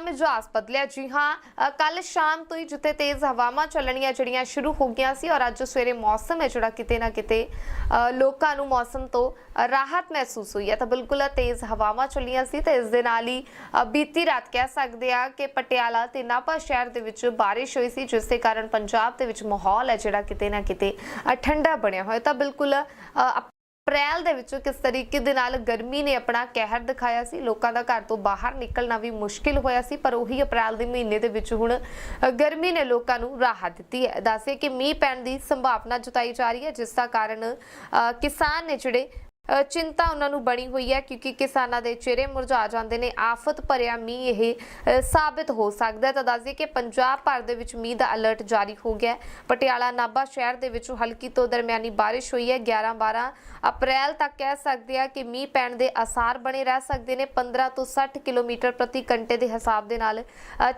ਮਿਜਾਜ਼ ਬਦਲਿਆ। ਜੀ ਹਾਂ ਕੱਲ ਸ਼ਾਮ ਤੋਂ ਹੀ ਜਿੱਥੇ ਤੇਜ਼ ਹਵਾਵਾਂ ਚੱਲਣੀਆਂ ਜਿਹੜੀਆਂ ਸ਼ੁਰੂ ਹੋ ਗਈਆਂ ਸੀ ਔਰ ਅੱਜ ਸਵੇਰੇ ਮੌਸਮ ਹੈ ਜਿਹੜਾ ਕਿਤੇ ਨਾ ਕਿਤੇ ਲੋਕਾਂ ਨੂੰ ਮੌਸਮ ਤੋਂ ਰਾਹਤ ਮਹਿਸੂਸ ਹੋਈ ਹੈ। ਤਾਂ ਬਿਲਕੁਲ ਤੇਜ਼ ਹਵਾਵਾਂ ਚੱਲੀਆਂ ਸੀ ਤੇ ਇਸ ਦੇ ਨਾਲ ਹੀ ਬੀਤੀ ਰਾਤ ਕਹਿ ਸਕਦੇ ਆ ਕਿ ਪਟਿਆਲਾ ਤੇ ਨਾਭਾ ਸ਼ਹਿਰ ਦੇ ਵਿੱਚ ਬਾਰਿਸ਼ ਹੋਈ ਸੀ, ਜਿਸ ਦੇ ਕਾਰਨ ਪੰਜਾਬ ਦੇ ਵਿੱਚ ਮਾਹੌਲ ਹੈ ਜਿਹੜਾ ਕਿਤੇ ਨਾ ਕਿਤੇ ਠੰਡਾ ਬਣਿਆ ਹੋਇਆ। ਤਾਂ ਬਿਲਕੁਲ ਅਪ੍ਰੈਲ ਦੇ ਵਿੱਚ ਕਿਸ ਤਰੀਕੇ ਦੇ ਨਾਲ ਗਰਮੀ ਨੇ ਆਪਣਾ ਕਹਿਰ ਦਿਖਾਇਆ ਸੀ ਲੋਕਾਂ ਦਾ ਘਰ ਤੋਂ ਬਾਹਰ ਨਿਕਲਣਾ ਵੀ ਮੁਸ਼ਕਿਲ ਹੋਇਆ ਸੀ ਪਰ ਉਹੀ ਅਪ੍ਰੈਲ ਦੇ ਮਹੀਨੇ ਦੇ ਵਿੱਚ ਹੁਣ ਗਰਮੀ ਨੇ ਲੋਕਾਂ ਨੂੰ ਰਾਹਤ ਦਿੱਤੀ ਹੈ। ਦੱਸੇ ਕਿ ਮੀਂਹ ਪੈਣ ਦੀ ਸੰਭਾਵਨਾ ਜਤਾਈ ਜਾ ਰਹੀ ਹੈ ਜਿਸ ਦਾ ਕਾਰਨ ਅ, ਕਿਸਾਨ ਨੇ ਜਿਹੜੇ ਚਿੰਤਾ ਉਹਨਾਂ ਨੂੰ ਬਣੀ ਹੋਈ ਹੈ ਕਿਉਂਕਿ ਕਿਸਾਨਾਂ ਦੇ ਚਿਹਰੇ ਮੁਰਝਾ ਜਾਂਦੇ ਨੇ ਆਫਤ ਭਰਿਆ ਮੀਂਹ ਇਹ ਅ, ਸਾਬਿਤ ਹੋ ਸਕਦਾ ਹੈ। ਤਾਂ ਦੱਸਦੇ ਕਿ ਪੰਜਾਬ ਭਰ ਦੇ ਵਿੱਚ ਮੀਂਹ ਦਾ ਅਲਰਟ ਜਾਰੀ ਹੋ ਗਿਆ ਹੈ। ਪਟਿਆਲਾ ਨਾਭਾ ਸ਼ਹਿਰ ਦੇ ਵਿੱਚ ਹਲਕੀ ਤੋਂ ਦਰਮਿਆਨੀ ਬਾਰਿਸ਼ ਹੋਈ ਹੈ। 11 12 ਅਪ੍ਰੈਲ ਤੱਕ ਕਹਿ ਸਕਦੇ ਆ ਕਿ ਮੀਂਹ ਪੈਣ ਦੇ ਅਸਾਰ ਬਣੇ ਰਹਿ ਸਕਦੇ ਨੇ। 15 ਤੋਂ 60 ਕਿਲੋਮੀਟਰ ਪ੍ਰਤੀ ਘੰਟੇ ਦੇ ਹਿਸਾਬ ਦੇ ਨਾਲ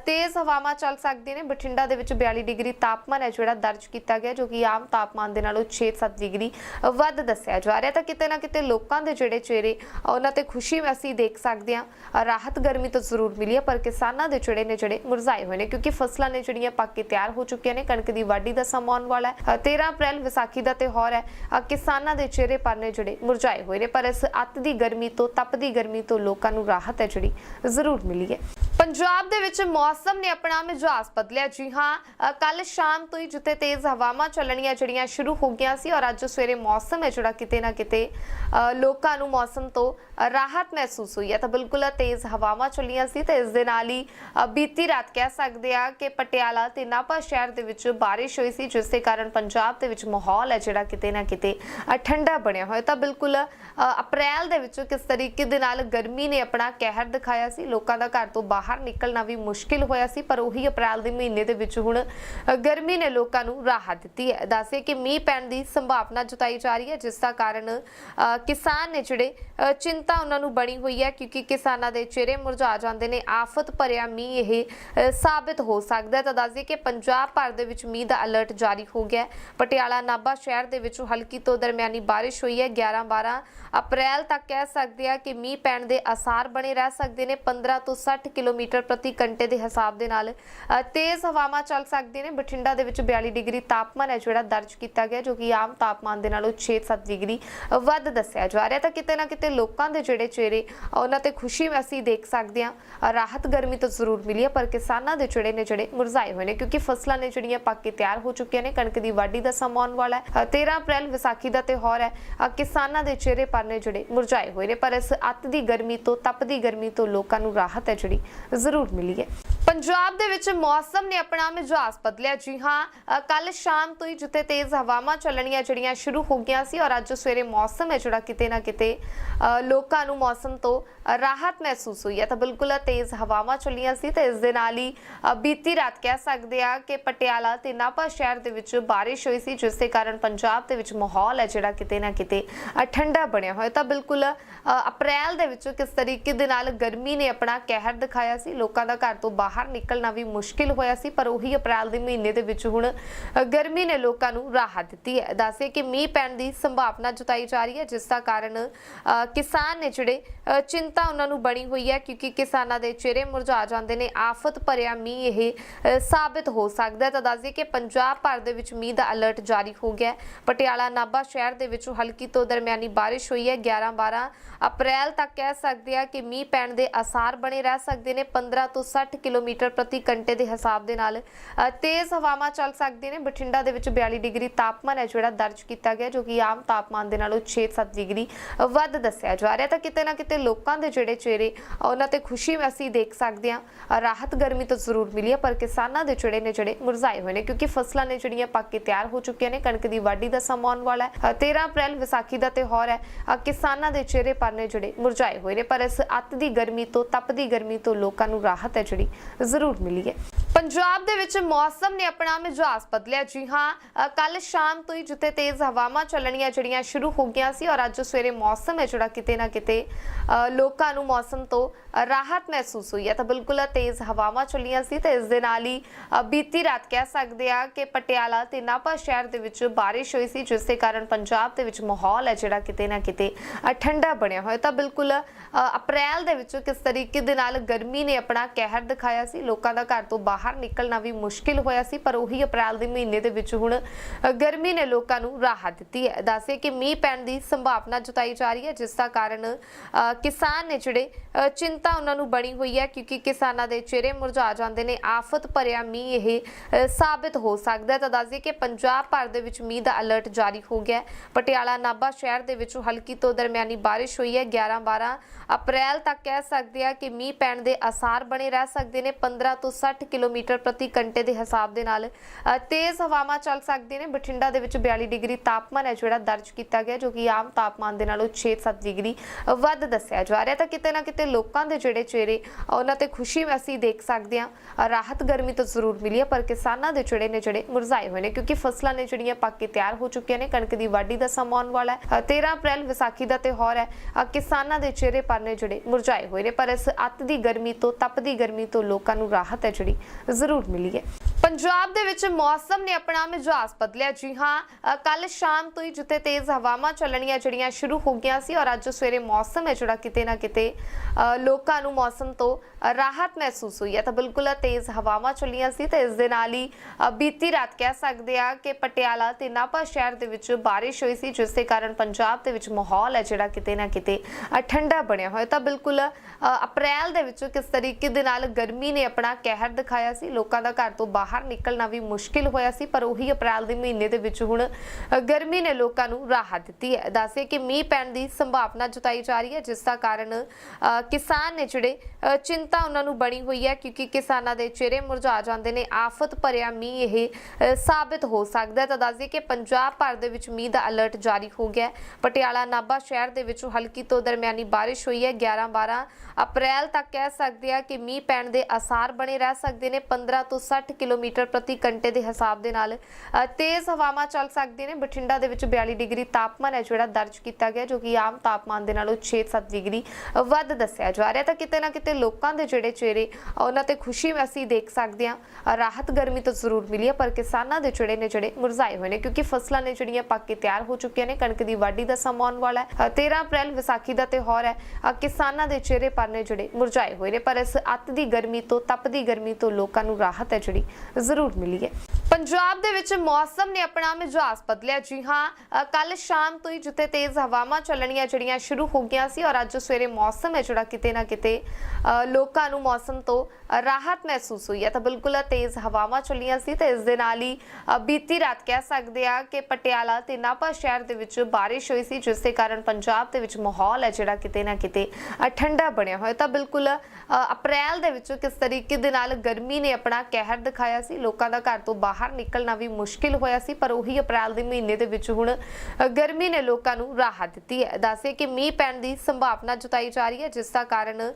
ਤੇਜ਼ ਹਵਾਵਾਂ ਚੱਲ ਸਕਦੀਆਂ ਨੇ। ਬਠਿੰਡਾ ਦੇ ਵਿੱਚ 42 ਡਿਗਰੀ ਤਾਪਮਾਨ ਹੈ ਜਿਹੜਾ ਦਰਜ ਕੀਤਾ ਗਿਆ ਜੋ ਕਿ ਆਮ ਤਾਪਮਾਨ ਦੇ ਨਾਲੋਂ 6-7 ਡਿਗਰੀ ਵੱਧ ਦੱਸਿਆ ਜਾ ਰਿਹਾ ਤਾਂ ਕਿਤੇ ਨਾ ਕਿਤੇ ਲੋਕਾਂ ਦੇ ਜਿਹੜੇ ਚਿਹਰੇ ਉਹਨਾਂ ਤੇ ਖੁਸ਼ੀ ਅਸੀਂ ਦੇਖ ਸਕਦੇ ਹਾਂ। ਰਾਹਤ ਗਰਮੀ ਤੋਂ ਜ਼ਰੂਰ ਮਿਲੀ ਹੈ ਪਰ ਕਿਸਾਨਾਂ ਦੇ ਚਿਹਰੇ ਨੇ ਜਿਹੜੇ ਮੁਰਝਾਏ ਹੋਏ ਨੇ, ਕਿਉਂਕਿ ਫਸਲਾਂ ਨੇ ਜਿਹੜੀਆਂ ਪੱਕ ਕੇ ਤਿਆਰ ਹੋ ਚੁੱਕੀਆਂ ਨੇ, ਕਣਕ ਦੀ ਵਾਢੀ ਦਾ ਸਮਾਂ ਆਉਣ ਵਾਲਾ ਹੈ। 13 ਅਪ੍ਰੈਲ ਵਿਸਾਖੀ ਦਾ ਤਿਉਹਾਰ ਹੈ। ਕਿਸਾਨਾਂ ਦੇ ਚਿਹਰੇ ਪਰ ਨੇ ਜਿਹੜੇ ਮੁਰਝਾਏ ਹੋਏ ਨੇ, ਪਰ ਇਸ ਅੱਤ ਦੀ ਗਰਮੀ ਤੋਂ ਤਪਦੀ ਗਰਮੀ ਤੋਂ ਲੋਕਾਂ ਨੂੰ ਰਾਹਤ ਹੈ ਜਿਹੜੀ ਜ਼ਰੂਰ ਮਿਲੀ ਹੈ। ਪੰਜਾਬ ਦੇ ਵਿੱਚ ਮੌਸਮ ਨੇ ਆਪਣਾ ਮਿਜਾਜ਼ ਬਦਲਿਆ। ਜੀ ਹਾਂ ਕੱਲ ਸ਼ਾਮ ਤੋਂ ਹੀ ਜਿੱਥੇ ਤੇਜ਼ ਹਵਾਵਾਂ ਚੱਲਣੀਆਂ ਜਿਹੜੀਆਂ ਸ਼ੁਰੂ ਹੋ ਗਈਆਂ ਸੀ ਔਰ ਅੱਜ ਸਵੇਰੇ ਮੌਸਮ ਹੈ ਜਿਹੜਾ ਕਿਤੇ ਨਾ ਕਿਤੇ ਲੋਕਾਂ ਨੂੰ ਮੌਸਮ ਤੋਂ ਰਾਹਤ ਮਹਿਸੂਸ ਹੋਈ ਹੈ ਤਾਂ ਬਿਲਕੁਲ ਤੇਜ਼ ਹਵਾਵਾਂ ਚੱਲੀਆਂ ਸੀ ਤੇ ਇਸ ਦੇ ਨਾਲ ਹੀ ਬੀਤੀ ਰਾਤ ਕਹਿ ਸਕਦੇ ਆ ਕਿ ਪਟਿਆਲਾ ਤੇ ਨਾਭਾ ਸ਼ਹਿਰ ਦੇ ਵਿੱਚ ਬਾਰਿਸ਼ ਹੋਈ ਸੀ, ਜਿਸ ਦੇ ਕਾਰਨ ਪੰਜਾਬ ਦੇ ਵਿੱਚ ਮਾਹੌਲ ਹੈ ਜਿਹੜਾ ਕਿਤੇ ਨਾ ਕਿਤੇ ਠੰਡਾ ਬਣਿਆ ਹੋਇਆ ਤਾਂ ਬਿਲਕੁਲ ਅਪ੍ਰੈਲ ਦੇ ਵਿੱਚ ਕਿਸ ਤਰੀਕੇ ਦੇ ਨਾਲ ਗਰਮੀ ਨੇ ਆਪਣਾ ਕਹਿਰ ਦਿਖਾਇਆ ਸੀ, ਲੋਕਾਂ ਦਾ ਘਰ ਤੋਂ ਬਾਹਰ ਨਿਕਲਣਾ ਵੀ ਮੁਸ਼ਕਿਲ ਹੋਇਆ ਸੀ, ਪਰ ਉਹੀ ਅਪ੍ਰੈਲ ਦੇ ਮਹੀਨੇ ਦੇ ਵਿੱਚ ਹੁਣ ਗਰਮੀ ਨੇ ਲੋਕਾਂ ਨੂੰ ਰਾਹਤ ਦਿੱਤੀ ਹੈ। ਦੱਸੇ ਕਿ ਮੀਂਹ ਪੈਣ ਦੀ ਸੰਭਾਵਨਾ ਜਤਾਈ ਜਾ ਰਹੀ ਹੈ, ਜਿਸ ਦਾ ਕਾਰਨ ਕਿਸਾਨ ਨੇ ਜਿਹੜੇ ਚਿੰਤਾ ਚਿੰਤਾ ਉਹਨਾਂ ਨੂੰ ਬਣੀ ਹੋਈ ਹੈ ਕਿਉਂਕਿ ਕਿਸਾਨਾਂ ਦੇ ਚਿਹਰੇ ਮੁਰਝਾ ਜਾਂਦੇ ਨੇ ਆਫਤ ਭਰਿਆ ਮੀਂਹ ਇਹ ਅ, ਹੋ ਸਕਦਾ ਹੈ। ਤਾਂ ਦੱਸਦੇ ਕਿ ਪੰਜਾਬ ਭਰ ਦੇ ਵਿੱਚ ਮੀਂਹ ਦਾ ਅਲਰਟ ਜਾਰੀ ਹੋ ਗਿਆ ਪਟਿਆਲਾ ਨਾਭਾ ਸ਼ਹਿਰ ਦੇ ਵਿੱਚ ਹਲਕੀ ਤੋਂ ਦਰਮਿਆਨੀ ਬਾਰਿਸ਼ ਹੋਈ ਹੈ। 11 12 ਅਪ੍ਰੈਲ ਤੱਕ ਕਹਿ ਸਕਦੇ ਆ ਕਿ ਮੀਂਹ ਪੈਣ ਦੇ ਅਸਾਰ ਬਣੇ ਰਹਿ ਸਕਦੇ ਨੇ। 15 ਤੋਂ 60 ਕਿਲੋਮੀਟਰ ਪ੍ਰਤੀ ਘੰਟੇ ਦੇ ਹਿਸਾਬ ਦੇ ਨਾਲ ਤੇਜ਼ ਹਵਾਵਾਂ ਚੱਲ ਸਕਦੀਆਂ ਨੇ। ਬਠਿੰਡਾ ਦੇ ਵਿੱਚ 42 ਡਿਗਰੀ ਤਾਪਮਾਨ ਹੈ ਜਿਹੜਾ ਦਰਜ ਕੀਤਾ ਗਿਆ ਜੋ ਕਿ ਆਮ ਤਾਪਮਾਨ ਦੇ ਨਾਲੋਂ 6-7 ਡਿਗਰੀ ਵੱਧ ਦੱਸਿਆ ਜਾ ਰਿਹਾ ਤਾਂ ਕਿਤੇ ਨਾ ਕਿਤੇ ਲੋਕਾਂ ਦੇ ਜਿਹੜੇ ਚਿਹਰੇ, ਉਹਨਾਂ ਤੇ ਖੁਸ਼ੀ ਅਸੀਂ ਦੇਖ ਸਕਦੇ ਹਾਂ। ਰਾਹਤ ਗਰਮੀ ਤੋਂ ਜ਼ਰੂਰ ਮਿਲੀ ਹੈ, ਪਰ ਕਿਸਾਨਾਂ ਦੇ ਚਿਹਰੇ ਨੇ ਜਿਹੜੇ ਮੁਰਝਾਏ ਹੋਏ ਨੇ, ਕਿਉਂਕਿ ਫਸਲਾਂ ਨੇ ਜਿਹੜੀਆਂ ਪੱਕ ਕੇ ਤਿਆਰ ਹੋ ਚੁੱਕੀਆਂ ਨੇ, ਕਣਕ ਦੀ ਵਾਢੀ ਦਾ ਸਮਾਂ ਆਉਣ ਵਾਲਾ ਹੈ। 13 ਅਪ੍ਰੈਲ ਵਿਸਾਖੀ ਦਾ ਤਿਉਹਾਰ ਹੈ ਕਿਸਾਨਾਂ ਦੇ ਚਿਹਰੇ ਪਰ ਨੇ ਜਿਹੜੇ ਮੁਰਝਾਏ ਹੋਏ ਨੇ, ਪਰ ਇਸ ਅੱਤ ਦੀ ਗਰਮੀ ਤੋਂ ਤਪਦੀ ਗਰਮੀ ਤੋਂ ਲੋਕਾਂ ਨੂੰ ਰਾਹਤ ਹੈ ਜਿਹੜੀ ਜ਼ਰੂਰ ਮਿਲੀ ਹੈ। ਪੰਜਾਬ ਦੇ ਵਿੱਚ ਮੌਸਮ ਨੇ ਆਪਣਾ ਮਿਜਾਜ਼ ਬਦਲਿਆ। ਜੀ ਹਾਂ ਕੱਲ ਸ਼ਾਮ ਤੋਂ ਹੀ ਜਿੱਥੇ ਤੇਜ਼ ਹਵਾਵਾਂ ਚੱਲਣੀਆਂ ਜਿਹੜੀਆਂ ਸ਼ੁਰੂ ਹੋ ਗਈਆਂ ਸੀ, ਔਰ ਅੱਜ ਸਵੇਰੇ ਮੌਸਮ ਹੈ ਜਿਹੜਾ ਕਿਤੇ ਨਾ ਕਿਤੇ ਲੋਕ ਲੋਕਾਂ ਨੂੰ ਮੌਸਮ ਤੋਂ ਰਾਹਤ ਮਹਿਸੂਸ ਹੋਈ ਹੈ ਤਾਂ ਬਿਲਕੁਲ ਤੇਜ਼ ਹਵਾਵਾਂ ਚੱਲੀਆਂ ਸੀ ਤੇ ਇਸ ਦੇ ਨਾਲ ਹੀ ਬੀਤੀ ਰਾਤ ਕਹਿ ਸਕਦੇ ਆ ਕਿ ਪਟਿਆਲਾ ਤੇ ਨਾਭਾ ਸ਼ਹਿਰ ਦੇ ਵਿੱਚ ਬਾਰਿਸ਼ ਹੋਈ ਸੀ ਜਿਸ ਦੇ ਕਾਰਨ ਪੰਜਾਬ ਦੇ ਵਿੱਚ ਮਾਹੌਲ ਹੈ ਜਿਹੜਾ ਕਿਤੇ ਨਾ ਕਿਤੇ ਠੰਡਾ ਬਣਿਆ ਹੋਇਆ। ਤਾਂ ਬਿਲਕੁਲ ਅਪ੍ਰੈਲ ਦੇ ਵਿੱਚ ਕਿਸ ਤਰੀਕੇ ਦੇ ਨਾਲ ਗਰਮੀ ਨੇ ਆਪਣਾ ਕਹਿਰ ਦਿਖਾਇਆ ਸੀ ਲੋਕਾਂ ਦਾ ਘਰ ਤੋਂ ਬਾਹਰ ਨਿਕਲਣਾ ਵੀ ਮੁਸ਼ਕਿਲ ਹੋਇਆ ਸੀ ਪਰ ਉਹੀ ਅਪ੍ਰੈਲ ਦੇ ਮਹੀਨੇ ਦੇ ਵਿੱਚ ਹੁਣ ਗਰਮੀ ਨੇ ਲੋਕਾਂ ਨੂੰ ਰਾਹਤ ਦਿੱਤੀ ਹੈ। ਦੱਸੇ ਕਿ ਮੀਂਹ ਪੈਣ ਦੀ ਸੰਭਾਵਨਾ ਜਤਾਈ ਜਾ ਰਹੀ ਹੈ ਜਿਸ ਦਾ ਕਾਰਨ ਕਿਸਾਨ ਨੇ ਜਿਹੜੇ ਅ, ਚਿੰਤਾ ਉਹਨਾਂ ਨੂੰ ਬਣੀ ਹੋਈ ਹੈ ਕਿਉਂਕਿ ਕਿਸਾਨਾਂ ਦੇ ਚਿਹਰੇ ਮੁਰਝਾ ਜਾਂਦੇ ਨੇ ਆਫਤ ਭਰਿਆ ਮੀਂਹ ਇਹ ਅ, ਹੋ ਸਕਦਾ ਹੈ। ਤਾਂ ਦੱਸਦੇ ਕਿ ਪੰਜਾਬ ਭਰ ਦੇ ਵਿੱਚ ਮੀਂਹ ਦਾ ਅਲਰਟ ਜਾਰੀ ਹੋ ਗਿਆ ਪਟਿਆਲਾ ਨਾਭਾ ਸ਼ਹਿਰ ਦੇ ਵਿੱਚ ਹਲਕੀ ਤੋਂ ਦਰਮਿਆਨੀ ਬਾਰਿਸ਼ ਹੋਈ ਹੈ। 11 12 ਅਪ੍ਰੈਲ ਤੱਕ ਕਹਿ ਸਕਦੇ ਆ ਕਿ ਮੀਂਹ ਪੈਣ ਦੇ ਅਸਾਰ ਬਣੇ ਰਹਿ ਸਕਦੇ ਨੇ। 15 ਤੋਂ 60 ਕਿਲੋਮੀਟਰ ਪ੍ਰਤੀ ਘੰਟੇ ਦੇ ਹਿਸਾਬ ਦੇ ਨਾਲ ਤੇਜ਼ ਹਵਾਵਾਂ ਚੱਲ ਸਕਦੀਆਂ ਨੇ। ਬਠਿੰਡਾ ਦੇ ਵਿੱਚ 42 ਡਿਗਰੀ ਤਾਪਮਾਨ ਹੈ ਜਿਹੜਾ ਦਰਜ ਕੀਤਾ ਗਿਆ ਜੋ ਕਿ ਆਮ ਤਾਪਮਾਨ ਦੇ ਨਾਲੋਂ 6-7 ਡਿਗਰੀ ਵੱਧ ਦੱਸਿਆ ਜਾ ਰਿਹਾ ਤਾਂ ਕਿਤੇ ਨਾ ਕਿਤੇ ਲੋਕਾਂ ਦੇ ਜਿਹੜੇ ਚਿਹਰੇ ਉਹਨਾਂ ਤੇ ਖੁਸ਼ੀ ਅਸੀਂ ਦੇਖ ਸਕਦੇ ਹਾਂ। ਰਾਹਤ ਗਰਮੀ ਤੋਂ ਜ਼ਰੂਰ ਮਿਲੀ ਹੈ, ਪਰ ਕਿਸਾਨਾਂ ਦੇ ਚਿਹਰੇ ਨੇ ਜਿਹੜੇ ਮੁਰਝਾਏ ਹੋਏ ਨੇ, ਕਿਉਂਕਿ ਫਸਲਾਂ ਨੇ ਜਿਹੜੀਆਂ ਪੱਕ ਕੇ ਤਿਆਰ ਹੋ ਚੁੱਕੀਆਂ ਨੇ, ਕਣਕ ਦੀ ਵਾਢੀ ਦਾ ਸਮਾਂ ਆਉਣ ਵਾਲਾ ਹੈ। 13 ਅਪ੍ਰੈਲ ਵਿਸਾਖੀ ਦਾ ਤਿਉਹਾਰ ਹੈ। ਕਿਸਾਨਾਂ ਦੇ ਚਿਹਰੇ ਪਰ ਨੇ ਜਿਹੜੇ ਮੁਰਝਾਏ ਹੋਏ ਨੇ, ਪਰ ਇਸ ਅੱਤ ਦੀ ਗਰਮੀ ਤੋਂ ਤਪਦੀ ਗਰਮੀ ਤੋਂ ਲੋਕਾਂ ਨੂੰ ਰਾਹਤ ਹੈ ਜਿਹੜੀ ਜ਼ਰੂਰ ਮਿਲੀ ਹੈ। ਪੰਜਾਬ ਦੇ ਵਿੱਚ ਮੌਸਮ ਨੇ ਆਪਣਾ ਮਿਜਾਜ਼ ਬਦਲਿਆ। ਜੀ ਹਾਂ ਕੱਲ ਸ਼ਾਮ ਤੋਂ ਹੀ ਜਿੱਥੇ ਤੇਜ਼ ਹਵਾਵਾਂ ਚੱਲਣੀਆਂ ਜਿਹੜੀਆਂ ਸ਼ੁਰੂ ਹੋ ਗਈਆਂ ਸੀ, ਔਰ ਅੱਜ ਸਵੇਰੇ ਮੌਸਮ ਹੈ ਜਿਹੜਾ ਕਿਤੇ ਨਾ ਕਿਤੇ ਲੋਕ ਲੋਕਾਂ ਨੂੰ ਮੌਸਮ ਤੋਂ ਰਾਹਤ ਮਹਿਸੂਸ ਹੋਈ ਹੈ ਤਾਂ ਬਿਲਕੁਲ ਤੇਜ਼ ਹਵਾਵਾਂ ਚੱਲੀਆਂ ਸੀ ਤੇ ਇਸ ਦੇ ਨਾਲ ਹੀ ਬੀਤੀ ਰਾਤ ਕਹਿ ਸਕਦੇ ਆ ਕਿ ਪਟਿਆਲਾ ਤੇ ਨਾਭਾ ਸ਼ਹਿਰ ਦੇ ਵਿੱਚ ਬਾਰਿਸ਼ ਹੋਈ ਸੀ ਜਿਸ ਦੇ ਕਾਰਨ ਪੰਜਾਬ ਦੇ ਵਿੱਚ ਮਾਹੌਲ ਹੈ ਜਿਹੜਾ ਕਿਤੇ ਨਾ ਕਿਤੇ ਠੰਡਾ ਬਣਿਆ ਹੋਇਆ। ਤਾਂ ਬਿਲਕੁਲ ਅਪ੍ਰੈਲ ਦੇ ਵਿੱਚ ਕਿਸ ਤਰੀਕੇ ਦੇ ਨਾਲ ਗਰਮੀ ਨੇ ਆਪਣਾ ਕਹਿਰ ਦਿਖਾਇਆ ਸੀ ਲੋਕਾਂ ਦਾ ਘਰ ਤੋਂ ਬਾਹਰ ਨਿਕਲਣਾ ਵੀ ਮੁਸ਼ਕਿਲ ਹੋਇਆ ਸੀ ਪਰ ਉਹੀ ਅਪ੍ਰੈਲ ਦੇ ਮਹੀਨੇ ਦੇ ਵਿੱਚ ਹੁਣ ਗਰਮੀ ਨੇ ਲੋਕਾਂ ਨੂੰ ਰਾਹਤ ਦਿੱਤੀ ਹੈ। ਦੱਸੇ ਕਿ ਮੀਂਹ ਪੈਣ ਦੀ ਸੰਭਾਵਨਾ ਜਤਾਈ ਜਾ ਰਹੀ ਹੈ ਜਿਸ ਦਾ ਕਾਰਨ ਕਿਸਾਨ ਨੇ ਜਿਹੜੇ ਅ, ਚਿੰਤਾ ਉਹਨਾਂ ਨੂੰ ਬਣੀ ਹੋਈ ਹੈ ਕਿਉਂਕਿ ਕਿਸਾਨਾਂ ਦੇ ਚਿਹਰੇ ਮੁਰਝਾ ਜਾਂਦੇ ਨੇ ਆਫਤ ਭਰਿਆ ਮੀਂਹ ਇਹ ਅ, ਸਾਬਿਤ ਹੋ ਸਕਦਾ ਹੈ। ਤਾਂ ਦੱਸਦੇ ਕਿ ਪੰਜਾਬ ਭਰ ਦੇ ਵਿੱਚ ਮੀਂਹ ਦਾ ਅਲਰਟ ਜਾਰੀ ਹੋ ਗਿਆ ਹੈ। ਪਟਿਆਲਾ ਨਾਭਾ ਸ਼ਹਿਰ ਦੇ ਵਿੱਚ ਹਲਕੀ ਤੋਂ ਦਰਮਿਆਨੀ ਬਾਰਿਸ਼ ਹੋਈ ਹੈ। 11 12 ਅਪ੍ਰੈਲ ਤੱਕ ਕਹਿ ਸਕਦੇ ਆ ਕਿ ਮੀਂਹ ਪੈਣ ਦੇ ਆਸਾਰ ਬਣੇ ਰਹਿ ਸਕਦੇ ਨੇ। 15 ਤੋਂ 60 ਕਿਲੋਮੀਟਰ ਪ੍ਰਤੀ ਘੰਟੇ ਦੇ ਹਿਸਾਬ ਦੇ ਨਾਲ ਤੇਜ਼ ਹਵਾਵਾਂ ਚੱਲ ਸਕਦੀਆਂ ਨੇ। ਬਠਿੰਡਾ ਦੇ ਵਿੱਚ 42 ਡਿਗਰੀ ਤਾਪਮਾਨ ਹੈ ਜਿਹੜਾ ਦਰਜ ਕੀਤਾ ਗਿਆ ਜੋ ਕਿ ਆਮ ਤਾਪਮਾਨ ਦੇ ਨਾਲੋਂ 6-7 ਡਿਗਰੀ ਵੱਧ ਦੱਸਿਆ ਜਾ ਰਿਹਾ ਤਾਂ ਕਿਤੇ ਨਾ ਕਿਤੇ ਲੋਕਾਂ ਦੇ ਜਿਹੜੇ ਚਿਹਰੇ ਉਹਨਾਂ ਤੇ ਖੁਸ਼ੀ ਅਸੀਂ ਦੇਖ ਸਕਦੇ ਹਾਂ। ਰਾਹਤ ਗਰਮੀ ਤੋਂ ਜ਼ਰੂਰ ਮਿਲੀ ਹੈ, ਪਰ ਕਿਸਾਨਾਂ ਦੇ ਚਿਹਰੇ ਨੇ ਜਿਹੜੇ ਮੁਰਝਾਏ ਹੋਏ ਨੇ, ਕਿਉਂਕਿ ਫਸਲਾਂ ਨੇ ਜਿਹੜੀਆਂ ਪੱਕ ਕੇ ਤਿਆਰ ਹੋ ਚੁੱਕੀਆਂ ਨੇ। ਕਣਕ ਦੀ ਵਾਢੀ ਦਾ ਸਮਾਂ ਆਉਣ ਵਾਲਾ ਹੈ। 13 ਅਪ੍ਰੈਲ ਵਿਸਾਖੀ ਦਾ ਤਿਉਹਾਰ ਹੈ। ਕਿਸਾਨਾਂ ਦੇ ਚਿਹਰੇ ਪਰ ਨੇ ਜਿਹੜੇ ਮੁਰਝਾਏ ਹੋਏ ਨੇ, ਪਰ ਇਸ ਅੱਤ ਦੀ ਗਰਮੀ ਤੋਂ ਤਪਦੀ ਗਰਮੀ ਤੋਂ ਲੋਕਾਂ ਨੂੰ ਰਾਹਤ ਹੈ ਜਿਹੜੀ ਜ਼ਰੂਰ ਮਿਲੀ ਹੈ। ਪੰਜਾਬ ਦੇ ਵਿੱਚ ਮੌਸਮ ਨੇ ਆਪਣਾ ਮਿਜਾਜ਼ ਬਦਲਿਆ। ਜੀ ਹਾਂ ਕੱਲ ਸ਼ਾਮ ਤੋਂ ਹੀ ਜਿੱਥੇ ਤੇਜ਼ ਹਵਾਵਾਂ ਚੱਲਣੀਆਂ ਜਿਹੜੀਆਂ ਸ਼ੁਰੂ ਹੋ ਗਈਆਂ ਸੀ, ਔਰ ਅੱਜ ਸਵੇਰੇ ਮੌਸਮ ਹੈ ਜਿਹੜਾ ਕਿਤੇ ਨਾ ਕਿਤੇ ਲੋਕ ਲੋਕਾਂ ਨੂੰ ਮੌਸਮ ਤੋਂ ਅ, ਰਾਹਤ ਮਹਿਸੂਸ ਹੋਈ ਹੈ। ਤਾਂ ਬਿਲਕੁਲ ਤੇਜ਼ ਹਵਾਵਾਂ ਚੱਲੀਆਂ ਸੀ ਤੇ ਇਸ ਦੇ ਨਾਲ ਹੀ ਬੀਤੀ ਰਾਤ ਕਹਿ ਸਕਦੇ ਆ ਕਿ ਪਟਿਆਲਾ ਤੇ ਨਾਭਾ ਸ਼ਹਿਰ ਦੇ ਵਿੱਚ ਬਾਰਿਸ਼ ਹੋਈ ਸੀ ਜਿਸ ਦੇ ਕਾਰਨ ਪੰਜਾਬ ਦੇ ਵਿੱਚ ਮਾਹੌਲ ਹੈ ਜਿਹੜਾ ਕਿਤੇ ਨਾ ਕਿਤੇ ਠੰਡਾ ਬਣਿਆ ਹੋਇਆ। ਤਾਂ ਬਿਲਕੁਲ ਅਪ੍ਰੈਲ ਦੇ ਵਿੱਚ ਕਿਸ ਤਰੀਕੇ ਦੇ ਨਾਲ ਗਰਮੀ ਨੇ ਆਪਣਾ ਕਹਿਰ ਦਿਖਾਇਆ ਸੀ ਲੋਕਾਂ ਦਾ ਘਰ ਤੋਂ ਬਾਹਰ ਨਿਕਲਣਾ ਵੀ ਮੁਸ਼ਕਿਲ ਹੋਇਆ ਸੀ ਪਰ ਉਹੀ ਅਪ੍ਰੈਲ ਦੇ ਮਹੀਨੇ ਦੇ ਵਿੱਚ ਹੁਣ ਗਰਮੀ ਨੇ ਲੋਕਾਂ ਨੂੰ ਰਾਹਤ ਦਿੱਤੀ ਹੈ। ਦੱਸੇ ਕਿ ਮੀਂਹ ਪੈਣ ਦੀ ਸੰਭਾਵਨਾ ਜਤਾਈ ਜਾ ਰਹੀ ਹੈ ਜਿਸ ਦਾ ਕਾਰਨ ਕਿਸਾਨ ਨੇ ਜਿਹੜੇ ਅ, ਚਿੰਤਾ ਉਹਨਾਂ ਨੂੰ ਬਣੀ ਹੋਈ ਹੈ ਕਿਉਂਕਿ ਕਿਸਾਨਾਂ ਦੇ ਚਿਹਰੇ ਮੁਰਝਾ ਜਾਂਦੇ ਨੇ ਆਫਤ ਭਰਿਆ ਮੀਂਹ ਇਹ ਅ, ਹੋ ਸਕਦਾ ਹੈ। ਤਾਂ ਦੱਸਦੇ ਕਿ ਪੰਜਾਬ ਭਰ ਦੇ ਵਿੱਚ ਮੀਂਹ ਦਾ ਅਲਰਟ ਜਾਰੀ ਹੋ ਗਿਆ ਹੈ। ਪਟਿਆਲਾ ਨਾਭਾ ਸ਼ਹਿਰ ਦੇ ਵਿੱਚ ਹਲਕੀ ਤੋਂ ਦਰਮਿਆਨੀ ਬਾਰਿਸ਼ ਹੋਈ ਹੈ। 11 12 ਅਪ੍ਰੈਲ ਤੱਕ ਕਹਿ ਸਕਦੇ ਆ ਕਿ ਮੀਂਹ ਪੈਣ ਦੇ ਆਸਾਰ ਬਣੇ ਰਹਿ ਸਕਦੇ ਨੇ। 15 ਤੋਂ 60 ਕਿਲੋਮੀਟਰ ਪ੍ਰਤੀ ਘੰਟੇ ਦੇ ਹਿਸਾਬ ਦੇ ਨਾਲ ਤੇਜ਼ ਹਵਾਵਾਂ ਚੱਲ ਸਕਦੀਆਂ ਨੇ। ਬਠਿੰਡਾ ਦੇ ਵਿੱਚ 42 ਡਿਗਰੀ ਤਾਪਮਾਨ ਹੈ ਜਿਹੜਾ ਦਰਜ ਕੀਤਾ ਗਿਆ ਜੋ ਕਿ ਆਮ ਤਾਪਮਾਨ ਦੇ ਨਾਲੋਂ 6-7 ਡਿਗਰੀ ਵੱਧ ਦੱਸਿਆ ਜਾ ਰਿਹਾ ਤਾਂ ਕਿਤੇ ਨਾ ਕਿਤੇ ਲੋਕਾਂ ਦੇ ਜਿਹੜੇ ਚਿਹਰੇ ਉਹਨਾਂ ਤੇ ਖੁਸ਼ੀ ਅਸੀਂ ਦੇਖ ਸਕਦੇ ਹਾਂ। ਰਾਹਤ ਗਰਮੀ ਤੋਂ ਜ਼ਰੂਰ ਮਿਲੀ ਹੈ ਪਰ ਕਿਸਾਨਾਂ ਦੇ ਚਿਹਰੇ ਨੇ ਜਿਹੜੇ ਮੁਰਝਾਏ ਹੋਏ ਨੇ, ਕਿਉਂਕਿ ਫਸਲਾਂ ਨੇ ਜਿਹੜੀਆਂ ਪੱਕ ਕੇ ਤਿਆਰ ਹੋ ਚੁੱਕੀਆਂ ਨੇ, ਕਣਕ ਦੀ ਵਾਢੀ ਦਾ ਸਮਾਂ ਆਉਣ ਵਾਲਾ ਹੈ। 13 ਅਪ੍ਰੈਲ ਵਿਸਾਖੀ ਦਾ ਤਿਉਹਾਰ ਹੈ। ਕਿਸਾਨਾਂ ਦੇ ਚਿਹਰੇ ਪਰ ਨੇ ਜਿਹੜੇ ਮੁਰਝਾਏ ਹੋਏ ਨੇ, ਪਰ ਇਸ ਅੱਤ ਦੀ ਗਰਮੀ ਤੋਂ ਤਪਦੀ ਗਰਮੀ ਤੋਂ ਲੋਕਾਂ ਨੂੰ ਰਾਹਤ ਹੈ ਜਿਹੜੀ ਜ਼ਰੂਰ ਮਿਲੀ ਹੈ। ਪੰਜਾਬ ਦੇ ਵਿੱਚ ਮੌਸਮ ਨੇ ਆਪਣਾ ਮਿਜਾਜ਼ ਬਦਲਿਆ। ਜੀ ਹਾਂ ਕੱਲ ਸ਼ਾਮ ਤੋਂ ਹੀ ਜਿੱਥੇ ਤੇਜ਼ ਹਵਾਵਾਂ ਚੱਲਣੀਆਂ ਜਿਹੜੀਆਂ ਸ਼ੁਰੂ ਹੋ ਗਈਆਂ ਸੀ ਔਰ ਅੱਜ ਸਵੇਰੇ ਮੌਸਮ ਹੈ ਜਿਹੜਾ ਕਿਤੇ ਨਾ ਕਿਤੇ ਲੋਕਾਂ ਨੂੰ ਮੌਸਮ ਤੋਂ ਰਾਹਤ ਮਹਿਸੂਸ ਹੋਈ ਹੈ ਤਾਂ ਬਿਲਕੁਲ ਤੇਜ਼ ਹਵਾਵਾਂ ਚੱਲੀਆਂ ਸੀ ਤੇ ਇਸ ਦੇ ਨਾਲ ਹੀ ਬੀਤੀ ਰਾਤ ਕਹਿ ਸਕਦੇ ਆ ਕਿ ਪਟਿਆਲਾ ਤੇ ਨਾਭਾ ਸ਼ਹਿਰ ਦੇ ਵਿੱਚ ਬਾਰਿਸ਼ ਹੋਈ ਸੀ ਜਿਸ ਦੇ ਕਾਰਨ ਪੰਜਾਬ ਦੇ ਵਿੱਚ ਮਾਹੌਲ ਹੈ ਜਿਹੜਾ ਕਿਤੇ ਨਾ ਕਿਤੇ ਠੰਡਾ ਬਣਿਆ ਹੋਇਆ। ਤਾਂ ਬਿਲਕੁਲ ਅਪ੍ਰੈਲ ਦੇ ਵਿੱਚ ਕਿਸ ਤਰੀਕੇ ਦੇ ਨਾਲ ਗਰਮੀ ਨੇ ਆਪਣਾ ਕਹਿਰ ਦਿਖਾਇਆ ਸੀ ਲੋਕਾਂ ਦਾ ਘਰ ਤੋਂ ਬਾਹਰ ਨਿਕਲਣਾ ਵੀ ਮੁਸ਼ਕਿਲ ਹੋਇਆ ਸੀ ਪਰ ਉਹੀ ਅਪ੍ਰੈਲ ਦੇ ਮਹੀਨੇ ਦੇ ਵਿੱਚ ਹੁਣ ਗਰਮੀ ਨੇ ਲੋਕਾਂ ਨੂੰ ਰਾਹਤ ਦਿੱਤੀ ਹੈ। ਦੱਸੇ ਕਿ ਮੀਂਹ ਪੈਣ ਦੀ ਸੰਭਾਵਨਾ ਜਤਾਈ ਜਾ ਰਹੀ ਹੈ ਜਿਸ ਦਾ ਕਾਰਨ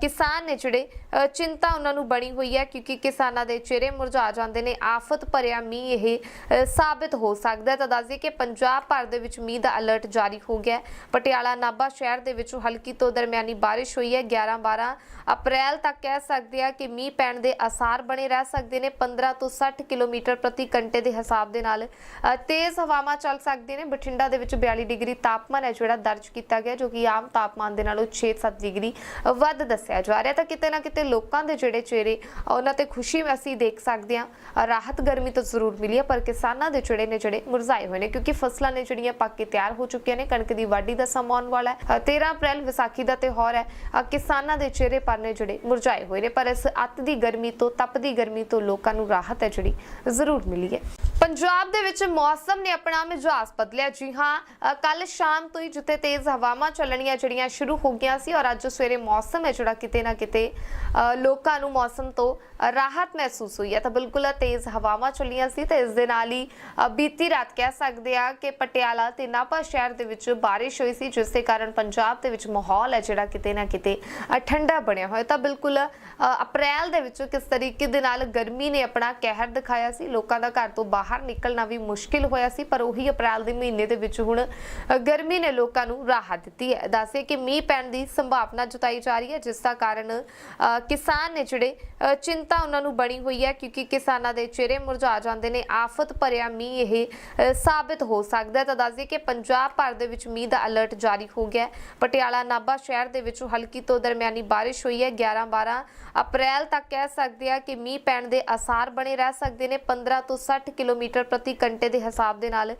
ਕਿਸਾਨ ਨੇ ਜਿਹੜੇ ਅ, ਚਿੰਤਾ ਉਹਨਾਂ ਨੂੰ ਬਣੀ ਹੋਈ ਹੈ ਕਿਉਂਕਿ ਕਿਸਾਨਾਂ ਦੇ ਚਿਹਰੇ ਮੁਰਝਾ ਜਾਂਦੇ ਨੇ ਆਫਤ ਭਰਿਆ ਮੀਂਹ ਇਹ ਅ, ਹੋ ਸਕਦਾ ਹੈ। ਤਾਂ ਦੱਸਦੇ ਕਿ ਪੰਜਾਬ ਭਰ ਦੇ ਵਿੱਚ ਮੀਂਹ ਦਾ ਅਲਰਟ ਜਾਰੀ ਹੋ ਗਿਆ ਹੈ। ਪਟਿਆਲਾ ਨਾਭਾ ਸ਼ਹਿਰ ਦੇ ਵਿੱਚ ਹਲਕੀ ਤੋਂ ਦਰਮਿਆਨੀ ਬਾਰਿਸ਼ ਹੋਈ ਹੈ। 11 12 ਅਪ੍ਰੈਲ ਤੱਕ ਕਹਿ ਸਕਦੇ ਆ ਕਿ ਮੀਂਹ ਪੈਣ ਦੇ ਆਸਾਰ ਬਣੇ ਰਹਿ ਸਕਦੇ ਨੇ। 15 ਤੋਂ 60 ਕਿਲੋਮੀਟਰ ਪ੍ਰਤੀ ਘੰਟੇ ਦੇ ਹਿਸਾਬ ਦੇ ਨਾਲ ਤੇਜ਼ ਹਵਾਵਾਂ ਚੱਲ ਸਕਦੇ ਨੇ। ਬਠਿੰਡਾ ਦੇ ਵਿੱਚ 42 ਡਿਗਰੀ ਤਾਪਮਾਨ ਹੈ ਜਿਹੜਾ ਦਰਜ ਕੀਤਾ ਗਿਆ ਜੋ ਕਿ ਆਮ ਤਾਪਮਾਨ ਦੇ ਨਾਲੋਂ 6-7 ਡਿਗਰੀ ਵੱਧ ਦੱਸਿਆ ਜਾ ਰਿਹਾ ਤਾਂ ਕਿਤੇ ਨਾ ਕਿਤੇ ਲੋਕਾਂ ਦੇ ਜਿਹੜੇ ਚਿਹਰੇ ਉਹਨਾਂ ਤੇ ਖੁਸ਼ੀ ਅਸੀਂ ਦੇਖ ਸਕਦੇ ਹਾਂ। ਰਾਹਤ ਗਰਮੀ ਤੋਂ ਜ਼ਰੂਰ ਮਿਲੀ ਹੈ ਪਰ ਕਿਸਾਨਾਂ ਦੇ ਚਿਹਰੇ ਨੇ ਜਿਹੜੇ ਮੁਰਝਾਏ ਹੋਏ ਨੇ, ਕਿਉਂਕਿ ਫਸਲਾਂ ਨੇ ਜਿਹੜੀਆਂ ਪੱਕ ਕੇ ਤਿਆਰ ਹੋ ਚੁੱਕੀਆਂ ਨੇ, ਕਣਕ ਦੀ ਵਾਢੀ ਦਾ ਸਮਾਂ ਆਉਣ ਵਾਲਾ ਹੈ। 13 ਅਪ੍ਰੈਲ ਵਿਸਾਖੀ ਦਾ ਤਿਉਹਾਰ ਹੈ। ਕਿਸਾਨਾਂ ਦੇ ਚਿਹਰੇ ਪਰ ਨੇ ਜਿਹੜੇ ਮੁਰਝਾਏ ਹੋਏ ਨੇ, ਪਰ ਇਸ ਅੱਤ ਦੀ ਗਰਮੀ ਤੋਂ ਤਪਦੀ ਗਰਮੀ ਤੋਂ ਲੋਕਾਂ ਨੂੰ ਰਾਹਤ ਹੈ ਜਿਹੜੀ ਜ਼ਰੂਰ ਮਿਲੀ ਹੈ। ਪੰਜਾਬ ਦੇ ਵਿੱਚ ਮੌਸਮ ਨੇ ਆਪਣਾ ਮਿਜਾਜ਼ ਬਦਲਿਆ। ਜੀ ਹਾਂ ਕੱਲ ਸ਼ਾਮ ਤੋਂ ਹੀ ਜਿੱਥੇ ਤੇਜ਼ ਹਵਾਵਾਂ ਚੱਲਣੀਆਂ ਜਿਹੜੀਆਂ ਸ਼ੁਰੂ ਹੋ ਗਈਆਂ ਸੀ ਔਰ ਅੱਜ ਸਵੇਰੇ ਮੌਸਮ ਹੈ ਜਿਹੜਾ ਕਿਤੇ ਨਾ ਕਿਤੇ ਲੋਕਾਂ ਨੂੰ ਮੌਸਮ ਤੋਂ ਰਾਹਤ ਮਹਿਸੂਸ ਹੋਈ ਹੈ ਤਾਂ ਬਿਲਕੁਲ ਤੇਜ਼ ਹਵਾਵਾਂ ਚੱਲੀਆਂ ਸੀ ਤੇ ਇਸ ਦੇ ਨਾਲ ਹੀ ਬੀਤੀ ਰਾਤ ਕਹਿ ਸਕਦੇ ਆ ਕਿ ਪਟਿਆਲਾ ਤੇ ਨਾਭਾ ਸ਼ਹਿਰ ਦੇ ਵਿੱਚ ਬਾਰਿਸ਼ ਹੋਈ ਸੀ, ਜਿਸ ਦੇ ਕਾਰਨ ਪੰਜਾਬ ਦੇ ਵਿੱਚ ਮਾਹੌਲ ਹੈ ਜਿਹੜਾ ਕਿਤੇ ਨਾ ਕਿਤੇ ਠੰਡਾ ਬਣਿਆ ਹੋਇਆ ਤਾਂ ਬਿਲਕੁਲ ਅਪ੍ਰੈਲ ਦੇ ਵਿੱਚ ਕਿਸ ਤਰੀਕੇ ਦੇ ਨਾਲ ਗਰਮੀ ਨੇ ਆਪਣਾ ਕਹਿਰ ਦਿਖਾਇਆ ਸੀ, ਲੋਕਾਂ ਦਾ ਘਰ ਤੋਂ ਬਾਹਰ ਨਿਕਲਣਾ ਵੀ ਮੁਸ਼ਕਿਲ ਹੋਇਆ ਸੀ, ਪਰ ਉਹੀ ਅਪ੍ਰੈਲ ਦੇ ਮਹੀਨੇ ਦੇ ਵਿੱਚ ਹੁਣ ਗਰਮੀ ਨੇ ਲੋਕਾਂ ਨੂੰ ਰਾਹਤ ਦਿੱਤੀ ਹੈ। ਦੱਸੇ ਕਿ ਮੀਂਹ ਪੈਣ ਦੀ ਸੰਭਾਵਨਾ ਜਤਾਈ ਜਾ ਰਹੀ ਹੈ, ਜਿਸ ਦਾ ਕਾਰਨ ਕਿਸਾਨ ਨੇ ਜਿਹੜੇ ਚਿੰਤਾ ਚਿੰਤਾ ਉਹਨਾਂ ਨੂੰ ਬਣੀ ਹੋਈ ਹੈ ਕਿਉਂਕਿ ਕਿਸਾਨਾਂ ਦੇ ਚਿਹਰੇ ਮੁਰਝਾ ਜਾਂਦੇ ਨੇ ਆਫਤ ਭਰਿਆ ਮੀਂਹ ਇਹ ਅ, ਹੋ ਸਕਦਾ ਹੈ। ਤਾਂ ਦੱਸਦੇ ਕਿ ਪੰਜਾਬ ਭਰ ਦੇ ਵਿੱਚ ਮੀਂਹ ਦਾ ਅਲਰਟ ਜਾਰੀ ਹੋ ਗਿਆ ਪਟਿਆਲਾ ਨਾਭਾ ਸ਼ਹਿਰ ਦੇ ਵਿੱਚ ਹਲਕੀ ਤੋਂ ਦਰਮਿਆਨੀ ਬਾਰਿਸ਼ ਹੋਈ ਹੈ। 11 12 ਅਪ੍ਰੈਲ ਤੱਕ ਕਹਿ ਸਕਦੇ ਆ ਕਿ ਮੀਂਹ ਪੈਣ ਦੇ ਆਸਾਰ ਬਣੇ ਰਹਿ ਸਕਦੇ ਨੇ। 15 ਤੋਂ 60 ਕਿਲੋਮੀਟਰ ਪ੍ਰਤੀ ਘੰਟੇ ਦੇ ਹਿਸਾਬ ਦੇ ਨਾਲ